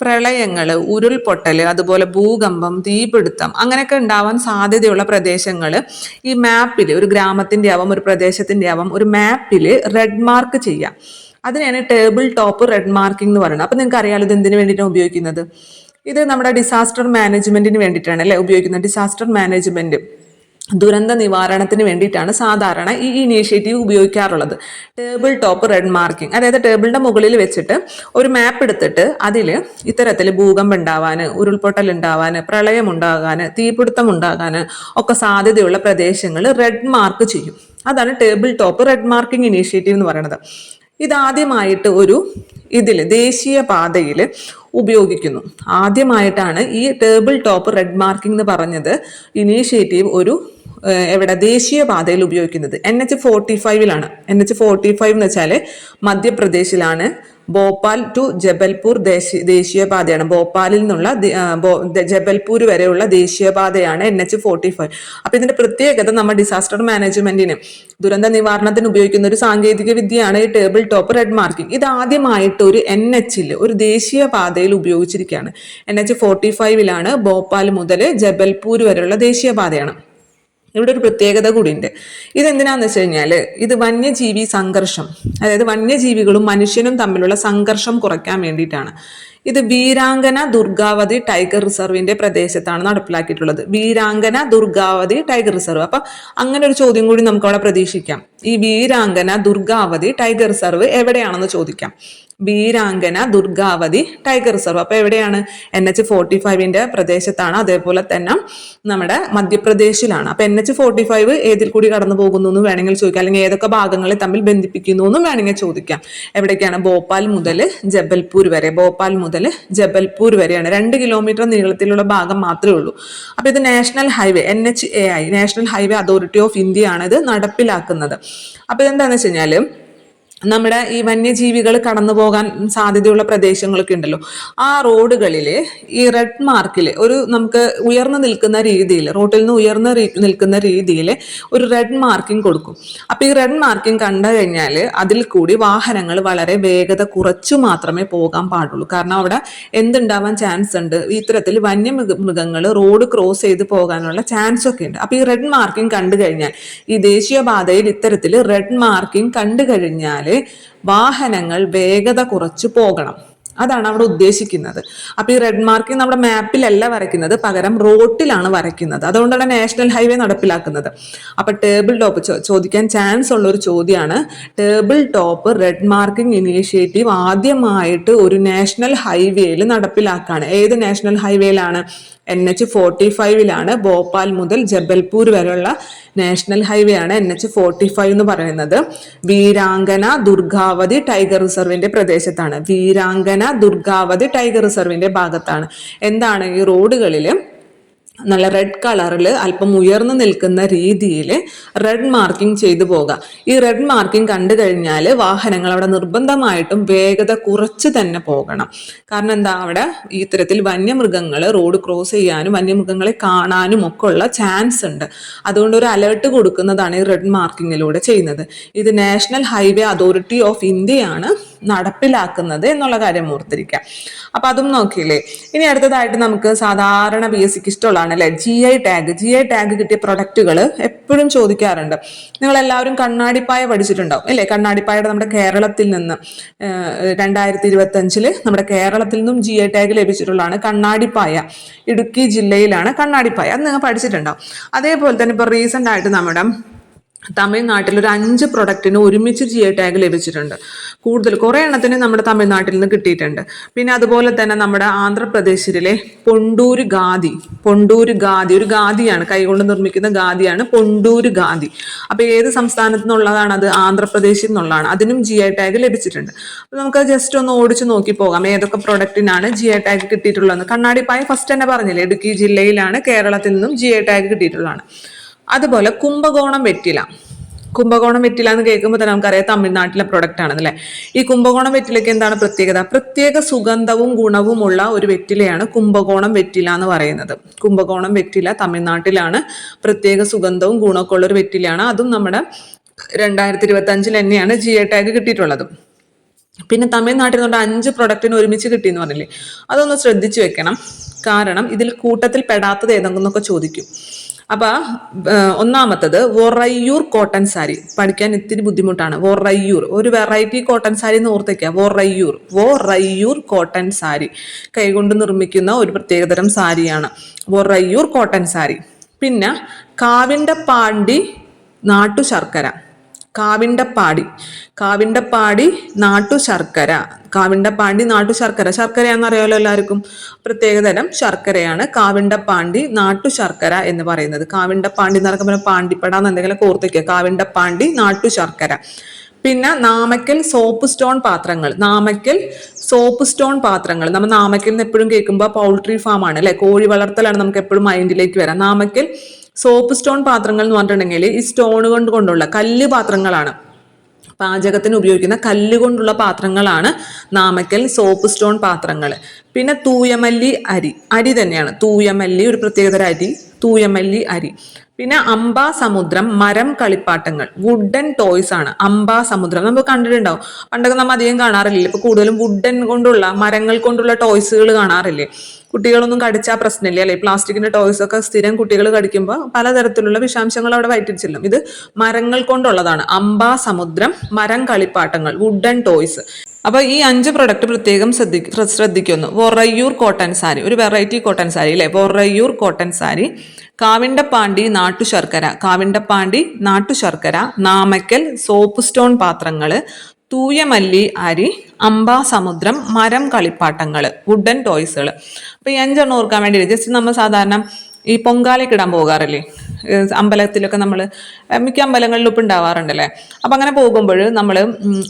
പ്രളയങ്ങൾ ഉരുൾപൊട്ടൽ അതുപോലെ ഭൂകമ്പം തീപിടുത്തം അങ്ങനെയൊക്കെ ഉണ്ടാവാൻ സാധ്യതയുള്ള പ്രദേശങ്ങൾ ഈ മാപ്പിൽ ഒരു ഗ്രാമത്തിന്റെ ആവാം ഒരു പ്രദേശത്തിന്റെ ആവാം ഒരു മാപ്പിൽ റെഡ് മാർക്ക് ചെയ്യാം. അതിനെയാണ് ടേബിൾ ടോപ്പ് റെഡ് മാർക്കിംഗ് എന്ന് പറയുന്നത്. അപ്പം നിങ്ങൾക്ക് അറിയാലോ ഇത് എന്തിനു വേണ്ടിയിട്ടാണ് ഉപയോഗിക്കുന്നത്? ഇത് നമ്മുടെ ഡിസാസ്റ്റർ മാനേജ്മെന്റിന് വേണ്ടിയിട്ടാണ് അല്ലേ? ഉപയോഗിക്കുന്നത് ഡിസാസ്റ്റർ മാനേജ്മെന്റ് ദുരന്ത നിവാരണത്തിന് വേണ്ടിയിട്ടാണ് സാധാരണ ഈ ഇനീഷ്യേറ്റീവ് ഉപയോഗിക്കാറുള്ളത്. ടേബിൾ ടോപ്പ് റെഡ് മാർക്കിംഗ് അതായത് ടേബിളിന്റെ മുകളിൽ വെച്ചിട്ട് ഒരു മാപ്പ് എടുത്തിട്ട് അതിൽ ഇത്തരത്തിൽ ഭൂകമ്പം ഉണ്ടാവാൻ ഉരുൾപൊട്ടൽ ഉണ്ടാവാൻ പ്രളയം ഉണ്ടാകാൻ തീപിടുത്തം ഉണ്ടാകാൻ ഒക്കെ സാധ്യതയുള്ള പ്രദേശങ്ങൾ റെഡ് മാർക്ക് ചെയ്യും. അതാണ് table top red marking initiative എന്ന് പറയുന്നത്. ഇതാദ്യമായിട്ട് ഒരു ഇതിൽ ദേശീയ പാതയിൽ ഉപയോഗിക്കുന്നു. ആദ്യമായിട്ടാണ് ഈ ടേബിൾ ടോപ്പ് റെഡ് മാർക്കിംഗ് എന്ന് പറഞ്ഞത് ഇനീഷ്യേറ്റീവ് ഒരു എവിടെ? ദേശീയപാതയിൽ ഉപയോഗിക്കുന്നത്. എൻ എച്ച് ഫോർട്ടി ഫൈവിലാണ് എൻ എച്ച് ഫോർട്ടി ഫൈവ് എന്ന് വെച്ചാൽ മധ്യപ്രദേശിലാണ്. ഭോപ്പാൽ ടു ജബൽപൂർ ദേശീയ ദേശീയപാതയാണ്. ഭോപ്പാലിൽ നിന്നുള്ള ജബൽപൂർ വരെയുള്ള ദേശീയപാതയാണ് എൻ എച്ച് ഫോർട്ടി ഫൈവ് അപ്പൊ ഇതിന്റെ പ്രത്യേകത നമ്മൾ ഡിസാസ്റ്റർ മാനേജ്മെന്റിന് ദുരന്ത നിവാരണത്തിന് ഉപയോഗിക്കുന്ന ഒരു സാങ്കേതിക വിദ്യയാണ് ഈ ടേബിൾ ടോപ്പ് റെഡ് മാർക്കിംഗ് ഇത് ആദ്യമായിട്ട് ഒരു എൻ എച്ചിൽ ഒരു ദേശീയപാതയിൽ ഉപയോഗിച്ചിരിക്കുകയാണ്. എൻ എച്ച് ഫോർട്ടി ഫൈവിലാണ് ഭോപ്പാൽ മുതൽ ജബൽപൂർ വരെയുള്ള ദേശീയപാതയാണ്. ഇവിടെ ഒരു പ്രത്യേകത കൂടിയുണ്ട്. ഇതെന്തിനാന്ന് വെച്ച് കഴിഞ്ഞാൽ ഇത് വന്യജീവി സംഘർഷം അതായത് വന്യജീവികളും മനുഷ്യനും തമ്മിലുള്ള സംഘർഷം കുറയ്ക്കാൻ വേണ്ടിയിട്ടാണ്. ഇത് വീരാങ്കന ദുർഗാവതി ടൈഗർ റിസർവിന്റെ പ്രദേശത്താണ് നടപ്പിലാക്കിയിട്ടുള്ളത്. Veerangana Durgavati tiger reserve. അപ്പൊ അങ്ങനെ ഒരു ചോദ്യം കൂടി നമുക്ക് അവിടെ പ്രതീക്ഷിക്കാം. ഈ വീരാങ്കന ദുർഗാവതി ടൈഗർ റിസർവ് എവിടെയാണെന്ന് ചോദിക്കാം. Veerangana Durgavati tiger reserve. അപ്പൊ എവിടെയാണ്? എൻ എച്ച് ഫോർട്ടി ഫൈവിന്റെ പ്രദേശത്താണ്. അതേപോലെ തന്നെ നമ്മുടെ മധ്യപ്രദേശിലാണ്. അപ്പൊ എൻ എച്ച് ഫോർട്ടി ഫൈവ് ഏതിൽ കൂടി കടന്നു പോകുന്നു എന്ന് വേണമെങ്കിൽ ചോദിക്കാം. അല്ലെങ്കിൽ ഏതൊക്കെ ഭാഗങ്ങളെ തമ്മിൽ ബന്ധിപ്പിക്കുന്നു എന്നും വേണമെങ്കിൽ ചോദിക്കാം. എവിടേക്കാണ്? ഭോപ്പാൽ മുതൽ ജബൽപൂർ വരെ. ഭോപ്പാൽ മുതൽ ജബൽപൂർ വരെയാണ്. രണ്ട് കിലോമീറ്റർ നീളത്തിലുള്ള ഭാഗം മാത്രമേ ഉള്ളൂ. അപ്പോൾ ഇത് national highway N H A I national highway authority of ഇന്ത്യയാണ് ഇത് നടപ്പിലാക്കുന്നത്. അപ്പോൾ ഇതെന്താണെന്ന് വെച്ച് കഴിഞ്ഞാൽ നമ്മുടെ ഈ വന്യജീവികൾ കടന്നു പോകാൻ സാധ്യതയുള്ള പ്രദേശങ്ങളൊക്കെ ഉണ്ടല്ലോ. ആ റോഡുകളിൽ ഈ റെഡ് മാർക്കിൽ ഒരു നമുക്ക് ഉയർന്നു നിൽക്കുന്ന രീതിയിൽ റോട്ടിൽ നിന്ന് ഉയർന്നു നിൽക്കുന്ന രീതിയിൽ ഒരു റെഡ് മാർക്കിംഗ് കൊടുക്കും. അപ്പോൾ ഈ റെഡ് മാർക്കിംഗ് കണ്ടു കഴിഞ്ഞാൽ അതിൽ കൂടി വാഹനങ്ങൾ വളരെ വേഗത കുറച്ചു മാത്രമേ പോകാൻ പാടുള്ളൂ. കാരണം അവിടെ എന്തുണ്ടാവാൻ ചാൻസ് ഉണ്ട്. ഇത്തരത്തിൽ വന്യ മൃഗങ്ങൾ റോഡ് ക്രോസ് ചെയ്ത് പോകാനുള്ള ചാൻസ് ഒക്കെ ഉണ്ട്. അപ്പോൾ ഈ റെഡ് മാർക്കിംഗ് കണ്ടു കഴിഞ്ഞാൽ ഈ ദേശീയപാതയിൽ ഇത്തരത്തിൽ റെഡ് മാർക്കിംഗ് കണ്ടു കഴിഞ്ഞാൽ വാഹനങ്ങൾ വേഗത കുറച്ച് പോകണം. അതാണ് അവിടെ ഉദ്ദേശിക്കുന്നത്. അപ്പൊ ഈ റെഡ് മാർക്കിംഗ് നമ്മുടെ മാപ്പിലല്ല വരയ്ക്കുന്നത് പകരം റോട്ടിലാണ് വരയ്ക്കുന്നത്. അതുകൊണ്ടാണ് നാഷണൽ ഹൈവേ നടപ്പിലാക്കുന്നത്. അപ്പൊ ടേബിൾ ടോപ്പ് ചോദിക്കാൻ ചാൻസ് ഉള്ള ഒരു ചോദ്യമാണ് table top red marking initiative ആദ്യമായിട്ട് ഒരു നാഷണൽ ഹൈവേയിൽ നടപ്പിലാക്കാണ്. ഏത് നാഷണൽ ഹൈവേയിലാണ് എൻ എച്ച് ഫോർട്ടി ഫൈവിലാണ് ഭോപ്പാൽ മുതൽ ജബൽപൂർ വരെയുള്ള നാഷണൽ ഹൈവേ ആണ് എൻ എച്ച് ഫോർട്ടി ഫൈവ് എന്ന് പറയുന്നത്. വീരാങ്കന ദുർഗാവതി ടൈഗർ റിസർവിന്റെ പ്രദേശത്താണ്. വീരാങ്കന ദുർഗാവതി ടൈഗർ റിസർവിന്റെ ഭാഗത്താണ്. എന്താണ് ഈ റോഡുകളിൽ നല്ല റെഡ് കളറിൽ അല്പം ഉയർന്നു നിൽക്കുന്ന രീതിയിൽ റെഡ് മാർക്കിംഗ് ചെയ്തു പോകാം. ഈ റെഡ് മാർക്കിംഗ് കണ്ടു കഴിഞ്ഞാൽ വാഹനങ്ങൾ അവിടെ നിർബന്ധമായിട്ടും വേഗത കുറച്ച് തന്നെ പോകണം. കാരണം എന്താ? അവിടെ ഇത്തരത്തിൽ വന്യമൃഗങ്ങൾ റോഡ് ക്രോസ് ചെയ്യാനും വന്യമൃഗങ്ങളെ കാണാനും ഒക്കെ ഉള്ള ചാൻസ് ഉണ്ട്. അതുകൊണ്ട് ഒരു അലേർട്ട് കൊടുക്കുന്നതാണ് ഈ റെഡ് മാർക്കിങ്ങിലൂടെ ചെയ്യുന്നത്. ഇത് നാഷണൽ ഹൈവേ അതോറിറ്റി ഓഫ് ഇന്ത്യയാണ് നടപ്പിലാക്കുന്നത് എന്നുള്ള കാര്യം ഓർത്തിരിക്കാം അപ്പൊ അതും നോക്കിയില്ലേ? ഇനി അടുത്തതായിട്ട് നമുക്ക് സാധാരണ ബി എസ് സിക്ക് ഇഷ്ടമുള്ളതാണ് അല്ലെ? G I tag G I tag കിട്ടിയ പ്രൊഡക്റ്റുകൾ എപ്പോഴും ചോദിക്കാറുണ്ട്. നിങ്ങൾ എല്ലാവരും കണ്ണാടിപ്പായ പഠിച്ചിട്ടുണ്ടാവും അല്ലേ? കണ്ണാടിപ്പായുടെ നമ്മുടെ കേരളത്തിൽ നിന്ന് രണ്ടായിരത്തി ഇരുപത്തി അഞ്ചിൽ നമ്മുടെ കേരളത്തിൽ നിന്നും ജി ഐ ടാഗ് ലഭിച്ചിട്ടുള്ളതാണ് കണ്ണാടിപ്പായ. ഇടുക്കി ജില്ലയിലാണ് കണ്ണാടിപ്പായ. അത് നിങ്ങൾ പഠിച്ചിട്ടുണ്ടാവും. അതേപോലെ തന്നെ ഇപ്പൊ റീസെന്റ് ആയിട്ട് നമ്മുടെ തമിഴ്നാട്ടിൽ ഒരു അഞ്ച് പ്രൊഡക്റ്റിന് ഒരുമിച്ച് ജി ഐ ടാഗ് ലഭിച്ചിട്ടുണ്ട്. കൂടുതൽ കുറേ എണ്ണത്തിന് നമ്മുടെ തമിഴ്നാട്ടിൽ നിന്ന് കിട്ടിയിട്ടുണ്ട്. പിന്നെ അതുപോലെ തന്നെ നമ്മുടെ ആന്ധ്രാപ്രദേശിലെ പൊണ്ടൂര് ഗാദി പൊണ്ടൂര് ഗാദി ഒരു ഗാദിയാണ് കൈകൊണ്ട് നിർമ്മിക്കുന്ന ഗാദിയാണ് പൊണ്ടൂര് ഗാദി അപ്പോൾ ഏത് സംസ്ഥാനത്തു നിന്നുള്ളതാണ് അത്? ആന്ധ്രാപ്രദേശിൽ നിന്നുള്ളതാണ്. അതിനും ജി ഐ ടാഗ് ലഭിച്ചിട്ടുണ്ട്. അപ്പോൾ നമുക്ക് ജസ്റ്റ് ഒന്ന് ഓടിച്ചു നോക്കി പോകാം. ഏതൊക്കെ പ്രൊഡക്റ്റിനാണ് ജി ഐ ടാഗ് കിട്ടിയിട്ടുള്ളതെന്ന് കണ്ണാടിപ്പായ ഫസ്റ്റ് തന്നെ പറഞ്ഞില്ലേ ഇടുക്കി ജില്ലയിലാണ് കേരളത്തിൽ നിന്നും ജി ഐ ടാഗ് കിട്ടിയിട്ടുള്ളതാണ്. അതുപോലെ കുംഭകോണം വെറ്റില. കുംഭകോണം വെറ്റില എന്ന് കേൾക്കുമ്പോൾ തന്നെ നമുക്കറിയാം തമിഴ്നാട്ടിലെ പ്രൊഡക്റ്റ് ആണെന്നല്ലേ? ഈ കുംഭകോണം വെറ്റിലയ്ക്ക് എന്താണ് പ്രത്യേകത? പ്രത്യേക സുഗന്ധവും ഗുണവുമുള്ള ഒരു വെറ്റിലയാണ് കുംഭകോണം വെറ്റില എന്ന് പറയുന്നത്. കുംഭകോണം വെറ്റില തമിഴ്നാട്ടിലാണ് പ്രത്യേക സുഗന്ധവും ഗുണമൊക്കെ ഉള്ള ഒരു വെറ്റിലയാണ്. അതും നമ്മുടെ രണ്ടായിരത്തി ഇരുപത്തി അഞ്ചിൽ തന്നെയാണ് ജി ഐ ടാഗ് കിട്ടിയിട്ടുള്ളത്. പിന്നെ തമിഴ്നാട്ടിൽ നിന്നുള്ള അഞ്ച് പ്രൊഡക്റ്റിന് ഒരുമിച്ച് കിട്ടിയെന്ന് പറഞ്ഞില്ലേ? അതൊന്ന് ശ്രദ്ധിച്ചു വെക്കണം. കാരണം ഇതിൽ കൂട്ടത്തിൽ പെടാത്തത് ഏതെങ്കിലും ചോദിക്കും. അപ്പൊ ഏഹ്, ഒന്നാമത്തത് വൊറയ്യൂർ കോട്ടൺ സാരി. പഠിക്കാൻ ഇത്തിരി ബുദ്ധിമുട്ടാണ്. വൊറയ്യൂർ. ഒരു വെറൈറ്റി കോട്ടൺ സാരി എന്ന് ഓർത്തേക്കുക വൊറയ്യൂർ. വൊറയ്യൂർ കോട്ടൺ സാരി. കൈകൊണ്ട് നിർമ്മിക്കുന്ന ഒരു പ്രത്യേകതരം സാരിയാണ്. വൊറയ്യൂർ കോട്ടൺ സാരി. പിന്നെ കാവിന്റെ കാവിണ്ടപ്പാണ്ടി നാട്ടു ശർക്കര. കാവിണ്ടപ്പാടി. കാവിണ്ടപ്പാടി നാട്ടു ശർക്കര. കാവിണ്ടപ്പാണ്ടി നാട്ടു ശർക്കര. ശർക്കരയാണെന്ന് അറിയാമല്ലോ എല്ലാവർക്കും? പ്രത്യേകതരം ശർക്കരയാണ് കാവിണ്ടപ്പാണ്ടി നാട്ടു ശർക്കര എന്ന് പറയുന്നത്. കാവിണ്ടപ്പാണ്ടി എന്ന് പറയുമ്പോൾ പാണ്ടിപ്പട എന്നെന്തെങ്കിലും കോർത്തിക്കുക കാവിണ്ടപ്പാണ്ടി നാട്ടു ശർക്കര. പിന്നെ നാമക്കൽ സോപ്പ് സ്റ്റോൺ പാത്രങ്ങൾ. നാമക്കൽ സോപ്പ് സ്റ്റോൺ പാത്രങ്ങൾ. നമ്മൾ നാമക്കൽ നിന്ന് എപ്പോഴും കേൾക്കുമ്പോൾ പൗൾട്രി ഫാം ആണ് അല്ലെ? കോഴി വളർത്തലാണ് നമുക്ക് എപ്പോഴും മൈൻഡിലേക്ക് വരാം. നാമക്കൽ സോപ്പ് സ്റ്റോൺ പാത്രങ്ങൾ എന്ന് പറഞ്ഞിട്ടുണ്ടെങ്കിൽ ഈ സ്റ്റോൺ കൊണ്ട് കൊണ്ടുള്ള കല്ല് പാത്രങ്ങളാണ്. പാചകത്തിന് ഉപയോഗിക്കുന്ന കല്ല് കൊണ്ടുള്ള പാത്രങ്ങളാണ് നാമക്കൽ സോപ്പ് സ്റ്റോൺ പാത്രങ്ങൾ. പിന്നെ തൂയമല്ലി അരി. അരി തന്നെയാണ്. തൂയമല്ലി ഒരു പ്രത്യേകതര അരി. തൂയമല്ലി അരി. പിന്നെ അംബാ സമുദ്രം മരം കളിപ്പാട്ടങ്ങൾ വുഡൻ ടോയ്സ് ആണ്. അംബാ സമുദ്രം. നമ്മൾ കണ്ടിട്ടുണ്ടാവും. പണ്ടൊക്കെ നമ്മൾ അധികം കാണാറില്ല? ഇപ്പൊ കൂടുതലും വുഡൻ കൊണ്ടുള്ള മരങ്ങൾ കൊണ്ടുള്ള ടോയ്സുകൾ കാണാറില്ലേ? കുട്ടികളൊന്നും കടിച്ചാൽ പ്രശ്നമില്ല അല്ലെ? പ്ലാസ്റ്റിക്കിന്റെ ടോയ്സ് ഒക്കെ സ്ഥിരം കുട്ടികൾ കടിക്കുമ്പോൾ പലതരത്തിലുള്ള വിഷാംശങ്ങൾ അവിടെ വയറ്റിൽ ചെല്ലും. ഇത് മരങ്ങൾ കൊണ്ടുള്ളതാണ്. അംബാ സമുദ്രം മരം കളിപ്പാട്ടങ്ങൾ വുഡൻ ടോയ്സ് അപ്പൊ ഈ അഞ്ച് പ്രൊഡക്റ്റ് പ്രത്യേകം ശ്രദ്ധിക്കും ശ്രദ്ധിക്കുന്നു. വൊറയ്യൂർ കോട്ടൺ സാരി ഒരു വെറൈറ്റി കോട്ടൺ സാരി അല്ലെ? വൊറയ്യൂർ കോട്ടൺ സാരി കാവിണ്ടപ്പാണ്ടി നാട്ടു ശർക്കര കാവിണ്ടപ്പാണ്ടി നാട്ടു ശർക്കര നാമക്കൽ സോപ്പ് സ്റ്റോൺ പാത്രങ്ങൾ തൂയമല്ലി അരി അമ്പാ സമുദ്രം മരം കളിപ്പാട്ടങ്ങൾ വുഡൻ ടോയ്സുകൾ അപ്പോൾ ഈ അഞ്ചെണ്ണം ഓർക്കാൻ വേണ്ടി ജസ്റ്റ് നമ്മൾ സാധാരണ ഈ പൊങ്കാലയ്ക്ക് ഇടാൻ പോകാറില്ലേ? അമ്പലത്തിലൊക്കെ നമ്മൾ മിക്ക അമ്പലങ്ങളിലും ഇപ്പം ഉണ്ടാവാറുണ്ടല്ലേ? അപ്പം അങ്ങനെ പോകുമ്പോൾ നമ്മൾ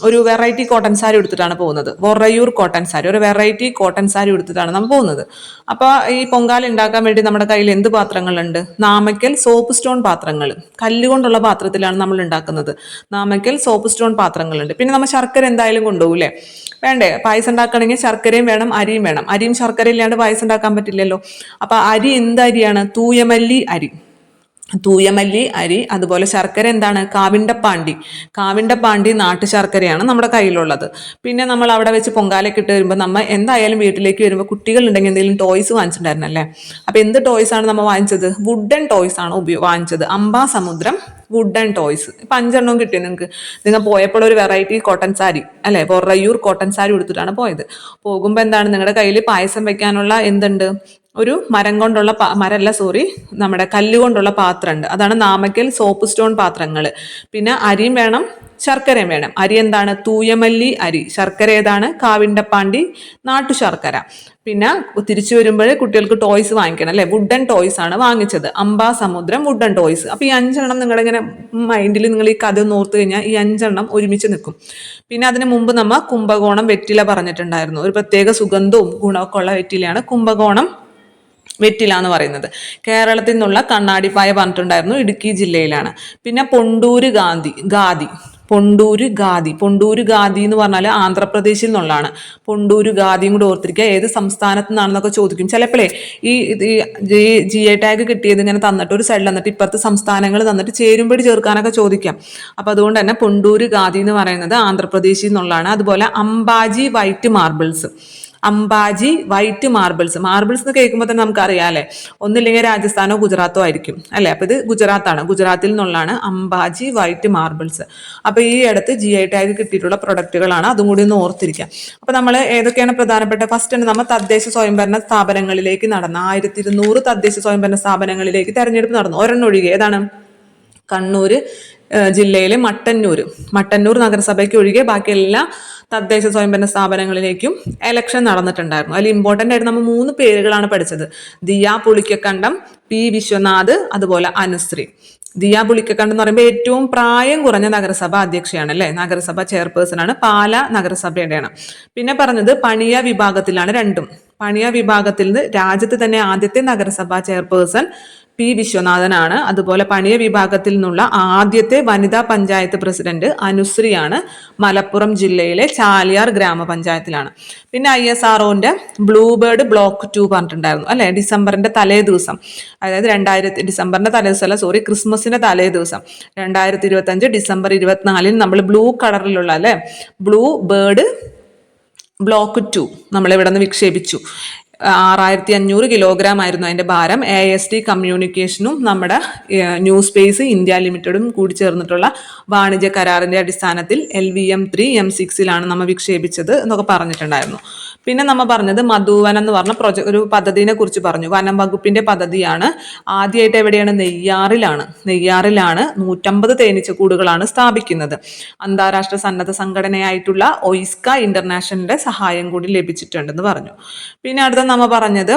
ഒരു വെറൈറ്റി കോട്ടൺ സാരി എടുത്തിട്ടാണ് പോകുന്നത്. വൊറയൂർ കോട്ടൺ സാരി ഒരു വെറൈറ്റി കോട്ടൺ സാരി എടുത്തിട്ടാണ് നമ്മൾ പോകുന്നത്. അപ്പോൾ ഈ പൊങ്കാല ഉണ്ടാക്കാൻ വേണ്ടി നമ്മുടെ കയ്യിൽ എന്ത് പാത്രങ്ങളുണ്ട്? നാമക്കൽ സോപ്പ് സ്റ്റോൺ പാത്രങ്ങൾ. കല്ലുകൊണ്ടുള്ള പാത്രത്തിലാണ് നമ്മൾ ഉണ്ടാക്കുന്നത്. നാമക്കൽ സോപ്പ് സ്റ്റോൺ പാത്രങ്ങളുണ്ട്. പിന്നെ നമ്മൾ ശർക്കര എന്തായാലും കൊണ്ടുപോകില്ലേ വേണ്ടേ? പായസം ഉണ്ടാക്കണമെങ്കിൽ ശർക്കരയും വേണം അരിയും വേണം. അരിയും ശർക്കര ഇല്ലാണ്ട് പായസം ഉണ്ടാക്കാൻ പറ്റില്ലല്ലോ. അപ്പൊ അരി എന്ത് അരിയാണ്? തൂയമല്ലി അരി. തൂയമല്ലി അരി അതുപോലെ ശർക്കര എന്താണ്? കാവിണ്ടപ്പാണ്ടി. കാവിണ്ടപ്പാണ്ടി നാട്ടു ശർക്കരയാണ് നമ്മുടെ കയ്യിലുള്ളത്. പിന്നെ നമ്മൾ അവിടെ വെച്ച് പൊങ്കാലൊക്കെ ഇട്ട് വരുമ്പോൾ നമ്മൾ എന്തായാലും വീട്ടിലേക്ക് വരുമ്പോൾ കുട്ടികളുണ്ടെങ്കിൽ എന്തെങ്കിലും ടോയ്സ് വാങ്ങിച്ചിട്ടുണ്ടായിരുന്നല്ലേ അപ്പോൾ എന്ത് ടോയ്സ് ആണ് നമ്മൾ വാങ്ങിച്ചത്? വുഡൻ ടോയ്സ് ആണ് ഉപയോഗ വാങ്ങിച്ചത്. അമ്പാ സമുദ്രം വുഡൻ ടോയ്സ് ഇപ്പം അഞ്ചെണ്ണവും കിട്ടി നിങ്ങൾക്ക് നിങ്ങൾ പോയപ്പോൾ ഒരു വെറൈറ്റി കോട്ടൺ സാരി അല്ലേ? പൊറയൂർ കോട്ടൺ സാരി എടുത്തിട്ടാണ് പോയത്. പോകുമ്പോൾ എന്താണ്? നിങ്ങളുടെ കയ്യിൽ പായസം വെക്കാനുള്ള എന്തുണ്ട്? ഒരു മരം കൊണ്ടുള്ള മരമല്ല സോറി നമ്മുടെ കല്ലുകൊണ്ടുള്ള പാത്രമുണ്ട്. അതാണ് നാമക്കൽ സോപ്പ് സ്റ്റോൺ പാത്രങ്ങൾ പിന്നെ അരിയും വേണം ശർക്കരയും വേണം. അരി എന്താണ്? തൂയമല്ലി അരി. ശർക്കര ഏതാണ്? കാവിണ്ടപ്പാണ്ടി നാട്ടു ശർക്കര പിന്നെ തിരിച്ചു വരുമ്പോൾ കുട്ടികൾക്ക് ടോയ്സ് വാങ്ങിക്കണം അല്ലെ? വുഡൻ ടോയ്സ് ആണ് വാങ്ങിച്ചത്. അമ്പാ സമുദ്രം വുഡൻ ടോയ്സ് അപ്പൊ ഈ അഞ്ചെണ്ണം നിങ്ങളുടെ ഇങ്ങനെ മൈൻഡിൽ നിങ്ങൾ ഈ കഥ നോർത്ത് കഴിഞ്ഞാൽ ഈ അഞ്ചെണ്ണം ഒരുമിച്ച് നിൽക്കും. പിന്നെ അതിന് മുമ്പ് നമ്മ കുംഭകോണം വെറ്റില പറഞ്ഞിട്ടുണ്ടായിരുന്നു. ഒരു പ്രത്യേക സുഗന്ധവും ഗുണമൊക്കെ ഉള്ള വെറ്റിലയാണ് കുംഭകോണം. വെറ്റില എന്ന് പറയുന്നത്. കേരളത്തിൽ നിന്നുള്ള കണ്ണാടിപ്പായ പറഞ്ഞിട്ടുണ്ടായിരുന്നു ഇടുക്കി ജില്ലയിലാണ്. പിന്നെ പൊണ്ടൂര് ഗാന്ധി ഗാദി പൊണ്ടൂര് ഗാദി പൊണ്ടൂര് ഗാദി എന്ന് പറഞ്ഞാൽ ആന്ധ്രാപ്രദേശിൽ നിന്നുള്ളതാണ്. പൊണ്ടൂര് ഗാദിയും കൂടെ ഓർത്തിരിക്കുക ഏത് സംസ്ഥാനത്ത് നിന്നാണെന്നൊക്കെ ചോദിക്കും. ചിലപ്പോഴേ ഈ ജി ഐ ടാഗ് കിട്ടിയത് ഇങ്ങനെ തന്നിട്ട് ഒരു സൈഡിൽ തന്നിട്ട് ഇപ്പുറത്ത് സംസ്ഥാനങ്ങൾ തന്നിട്ട് ചേരുമ്പടി ചേർക്കാനൊക്കെ ചോദിക്കാം. അപ്പോൾ അതുകൊണ്ട് തന്നെ പൊണ്ടൂര് ഗാദി എന്ന് പറയുന്നത് ആന്ധ്രാപ്രദേശിൽ നിന്നുള്ളതാണ്. അതുപോലെ Ambaji white marbles. Ambaji white marbles marbles എന്ന് കേൾക്കുമ്പോൾ തന്നെ നമുക്കറിയാം അല്ലേ? ഒന്നില്ലെങ്കിൽ രാജസ്ഥാനോ ഗുജറാത്തോ ആയിരിക്കും. അല്ലേ? അപ്പോൾ ഇത് ഗുജറാത്താണ്. ഗുജറാത്തിൽ നിന്നുള്ളതാണ് അംബാജി വൈറ്റ് മാർബിൾസ് അപ്പോൾ ഈ അടുത്ത് ജി ഐ ടാഗ് കിട്ടിയിട്ടുള്ള പ്രൊഡക്റ്റുകളാണ് അതും കൂടി ഒന്ന് ഓർത്തിരിക്കുക അപ്പോൾ നമ്മൾ ഏതൊക്കെയാണ് പ്രധാനപ്പെട്ട? ഫസ്റ്റ് തന്നെ നമ്മൾ തദ്ദേശ സ്വയംഭരണ സ്ഥാപനങ്ങളിലേക്ക് നടന്ന ആയിരത്തി ഇരുന്നൂറ് തദ്ദേശ സ്വയംഭരണ സ്ഥാപനങ്ങളിലേക്ക് തെരഞ്ഞെടുപ്പ് നടന്നു. ഒരെണ്ണം ഒഴികെ ഏതാണ്? കണ്ണൂര് ഏഹ് ജില്ലയിലെ മട്ടന്നൂർ മട്ടന്നൂർ നഗരസഭയ്ക്ക് ഒഴികെ ബാക്കി എല്ലാ തദ്ദേശ സ്വയംഭരണ സ്ഥാപനങ്ങളിലേക്കും എലക്ഷൻ നടന്നിട്ടുണ്ടായിരുന്നു. അതിൽ ഇമ്പോർട്ടന്റ് ആയിട്ട് നമ്മൾ മൂന്ന് പേരുകളാണ് പഠിച്ചത്. ദിയ പുളിക്കക്കണ്ടം പി വിശ്വനാഥ് അതുപോലെ അനുശ്രീ. ദിയ പുളിക്കക്കണ്ടം എന്ന് പറയുമ്പോൾ ഏറ്റവും പ്രായം കുറഞ്ഞ നഗരസഭ അധ്യക്ഷയാണ് അല്ലേ? നഗരസഭ ചെയർപേഴ്സൺ ആണ്. പാല നഗരസഭയുടെയാണ്. പിന്നെ പറഞ്ഞത് പണിയ വിഭാഗത്തിലാണ് രണ്ടും. പണിയ വിഭാഗത്തിൽ നിന്ന് രാജ്യത്ത് തന്നെ ആദ്യത്തെ നഗരസഭാ ചെയർപേഴ്സൺ പി വിശ്വനാഥനാണ്. അതുപോലെ പണിയ വിഭാഗത്തിൽ നിന്നുള്ള ആദ്യത്തെ വനിതാ പഞ്ചായത്ത് പ്രസിഡന്റ് അനുശ്രീയാണ് മലപ്പുറം ജില്ലയിലെ ചാലിയാർ ഗ്രാമപഞ്ചായത്തിലാണ്. പിന്നെ ഐ എസ് ആർഒന്റെ ബ്ലൂബേർഡ് ബ്ലോക്ക് ടു പറഞ്ഞിട്ടുണ്ടായിരുന്നു അല്ലെ? ഡിസംബറിന്റെ തലേ ദിവസം അതായത് രണ്ടായിരത്തി ഡിസംബറിന്റെ തലേ ദിവസം അല്ല സോറി ക്രിസ്മസിന്റെ തലേ ദിവസം രണ്ടായിരത്തി ഇരുപത്തി അഞ്ച് ഡിസംബർ ഇരുപത്തിനാലിന് നമ്മൾ ബ്ലൂ കളറിലുള്ള അല്ലെ? ബ്ലൂ ബേർഡ് ബ്ലോക്ക് ടു നമ്മളിവിടെ നിന്ന് വിക്ഷേപിച്ചു. ആറായിരത്തി അഞ്ഞൂറ് കിലോഗ്രാം ആയിരുന്നു അതിന്റെ ഭാരം. എ എസ് ടി കമ്മ്യൂണിക്കേഷനും നമ്മുടെ ന്യൂ സ്പേസ് ഇന്ത്യ ലിമിറ്റഡും കൂടി ചേർന്നിട്ടുള്ള വാണിജ്യ കരാറിന്റെ അടിസ്ഥാനത്തിൽ L V M three M സിക്സിലാണ് നമ്മൾ വിക്ഷേപിച്ചത് എന്നൊക്കെ പറഞ്ഞിട്ടുണ്ടായിരുന്നു. പിന്നെ നമ്മൾ പറഞ്ഞത് മധുവനം എന്ന് പറഞ്ഞ പ്രൊജക്ട് ഒരു പദ്ധതിനെ കുറിച്ച് പറഞ്ഞു. വനം വകുപ്പിന്റെ പദ്ധതിയാണ്. ആദ്യമായിട്ട് എവിടെയാണ്? നെയ്യാറിലാണ്. നെയ്യാറിലാണ് നൂറ്റമ്പത് തേനീച്ചക്കൂടുകളാണ് സ്ഥാപിക്കുന്നത്. അന്താരാഷ്ട്ര സന്നദ്ധ സംഘടനയായിട്ടുള്ള ഒയിസ്ക ഇന്റർനാഷണലിന്റെ സഹായം കൂടി ലഭിച്ചിട്ടുണ്ടെന്ന് പറഞ്ഞു. പിന്നെ അടുത്ത നമ്മ പറഞ്ഞത്.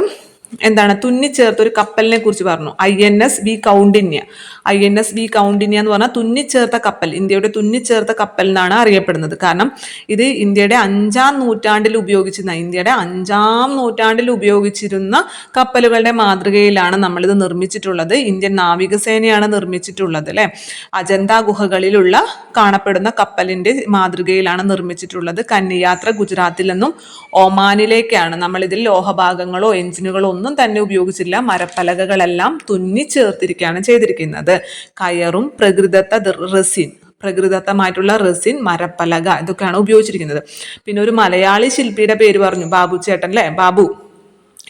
എന്താണ്? തുന്നിച്ചേർത്ത ഒരു കപ്പലിനെ കുറിച്ച് പറഞ്ഞു. I N S V Kaundinya I N S V Kaundinya എന്ന് പറഞ്ഞാൽ തുന്നിച്ചേർത്ത കപ്പൽ ഇന്ത്യയുടെ തുന്നിച്ചേർത്ത കപ്പൽ എന്നാണ് അറിയപ്പെടുന്നത്. കാരണം ഇത് ഇന്ത്യയുടെ അഞ്ചാം നൂറ്റാണ്ടിൽ ഉപയോഗിച്ചിരുന്ന ഇന്ത്യയുടെ അഞ്ചാം നൂറ്റാണ്ടിൽ ഉപയോഗിച്ചിരുന്ന കപ്പലുകളുടെ മാതൃകയിലാണ് നമ്മളിത് നിർമ്മിച്ചിട്ടുള്ളത്. ഇന്ത്യൻ നാവികസേനയാണ് നിർമ്മിച്ചിട്ടുള്ളത് അല്ലേ? അജന്ത ഗുഹകളിലുള്ള കാണപ്പെടുന്ന കപ്പലിന്റെ മാതൃകയിലാണ് നിർമ്മിച്ചിട്ടുള്ളത്. കന്നിയാത്ര ഗുജറാത്തിൽ നിന്നും ഒമാനിലേക്കാണ്. നമ്മളിതിൽ ലോഹഭാഗങ്ങളോ എഞ്ചിനുകളോ ഒന്നും തന്നെ ഉപയോഗിച്ചില്ല. മരപ്പലകകളെല്ലാം തുന്നി ചേർത്തിരിക്കുകയാണ് ചെയ്തിരിക്കുന്നത്. കയറും പ്രകൃതത്ത റെസിൻ പ്രകൃതത്തമായിട്ടുള്ള റെസിൻ മരപ്പലക ഇതൊക്കെയാണ് ഉപയോഗിച്ചിരിക്കുന്നത്. പിന്നെ ഒരു മലയാളി ശില്പിയുടെ പേര് പറഞ്ഞു ബാബു ചേട്ടൻ അല്ലേ ബാബു.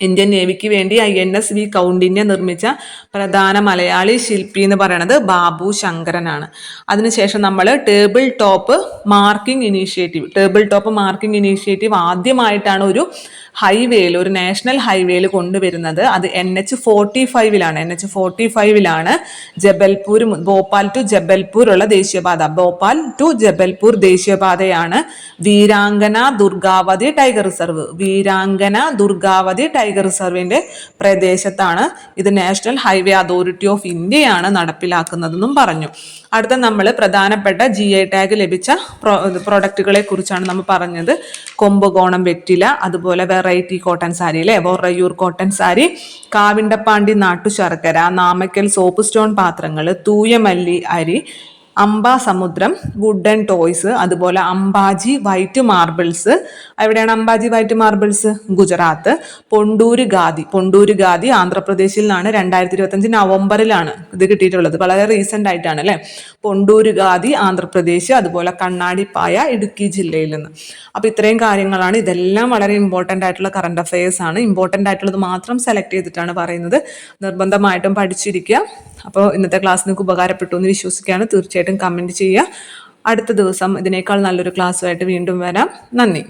ഇന്ത്യൻ നേവിക്ക് വേണ്ടി I N S V Kaundinya നിർമ്മിച്ച പ്രധാന മലയാളി ശില്പി എന്ന് പറയുന്നത് ബാബു ശങ്കരനാണ്. അതിനുശേഷം നമ്മൾ table top marking initiative table top marking initiative ആദ്യമായിട്ടാണ് ഒരു ഹൈവേയിൽ ഒരു നാഷണൽ ഹൈവേയിൽ കൊണ്ടുവരുന്നത് അത് എൻ എച്ച് ഫോർട്ടി ഫൈവിലാണ്. എൻ എച്ച് ഫോർട്ടി ഫൈവിലാണ് ജബൽപൂർ ഭോപ്പാൽ ടു ജബൽപൂർ ഉള്ള ദേശീയപാത. Bhopal to Jabalpur ദേശീയപാതയാണ് Veerangana Durgavati tiger reserve. Veerangana Durgavati tiger റിസർവിന്റെ പ്രദേശത്താണ് ഇത് നാഷണൽ ഹൈവേ അതോറിറ്റി ഓഫ് ഇന്ത്യയാണ് നടപ്പിലാക്കുന്നതെന്നും പറഞ്ഞു. അടുത്ത നമ്മൾ പ്രധാനപ്പെട്ട ജി ഐ ടാഗ് ലഭിച്ച പ്രോ പ്രൊഡക്റ്റുകളെ കുറിച്ചാണ് നമ്മൾ പറഞ്ഞത്. കൊമ്പുകോണം വെറ്റില അതുപോലെ വെറൈറ്റി കോട്ടൺ സാരി അല്ലേ? വൊറയൂർ കോട്ടൺ സാരി കാവിണ്ടപ്പാണ്ടി നാട്ടു ശർക്കര നാമക്കൽ സോപ്പ് സ്റ്റോൺ പാത്രങ്ങൾ തൂയമല്ലി അരി അംബ സമുദ്രം വുഡൻ ടോയ്സ് അതുപോലെ അംബാജി വൈറ്റ് മാർബിൾസ് എവിടെയാണ് അംബാജി വൈറ്റ് മാർബിൾസ് ഗുജറാത്ത്. പൊണ്ടൂര് ഗാദി പൊണ്ടൂര് ഗാദി ആന്ധ്രാപ്രദേശിൽ നിന്നാണ് രണ്ടായിരത്തി ഇരുപത്തഞ്ച് നവംബറിലാണ് ഇത് കിട്ടിയിട്ടുള്ളത്. വളരെ റീസെന്റ് ആയിട്ടാണ് അല്ലേ? പൊണ്ടൂര് ഗാദി ആന്ധ്രാപ്രദേശ് അതുപോലെ കണ്ണാടിപ്പായ ഇടുക്കി ജില്ലയിൽ നിന്ന്. അപ്പോൾ ഇത്രയും കാര്യങ്ങളാണ്. ഇതെല്ലാം വളരെ ഇമ്പോർട്ടന്റ് ആയിട്ടുള്ള കറണ്ട് അഫയേഴ്സ് ആണ്. ഇമ്പോർട്ടന്റ് ആയിട്ടുള്ളത് മാത്രം സെലക്ട് ചെയ്തിട്ടാണ് പറയുന്നത്. നിർബന്ധമായിട്ടും പഠിച്ചിരിക്കുക. അപ്പോൾ ഇന്നത്തെ ക്ലാസ് നിങ്ങൾക്ക് ഉപകാരപ്പെട്ടു എന്ന് വിശ്വസിക്കുകയാണ്. തീർച്ചയായിട്ടും കമന്റ് ചെയ്യുക. അടുത്ത ദിവസം ഇതിനേക്കാൾ നല്ലൊരു ക്ലാസ്സുമായിട്ട് വീണ്ടും വരാം. നന്ദി.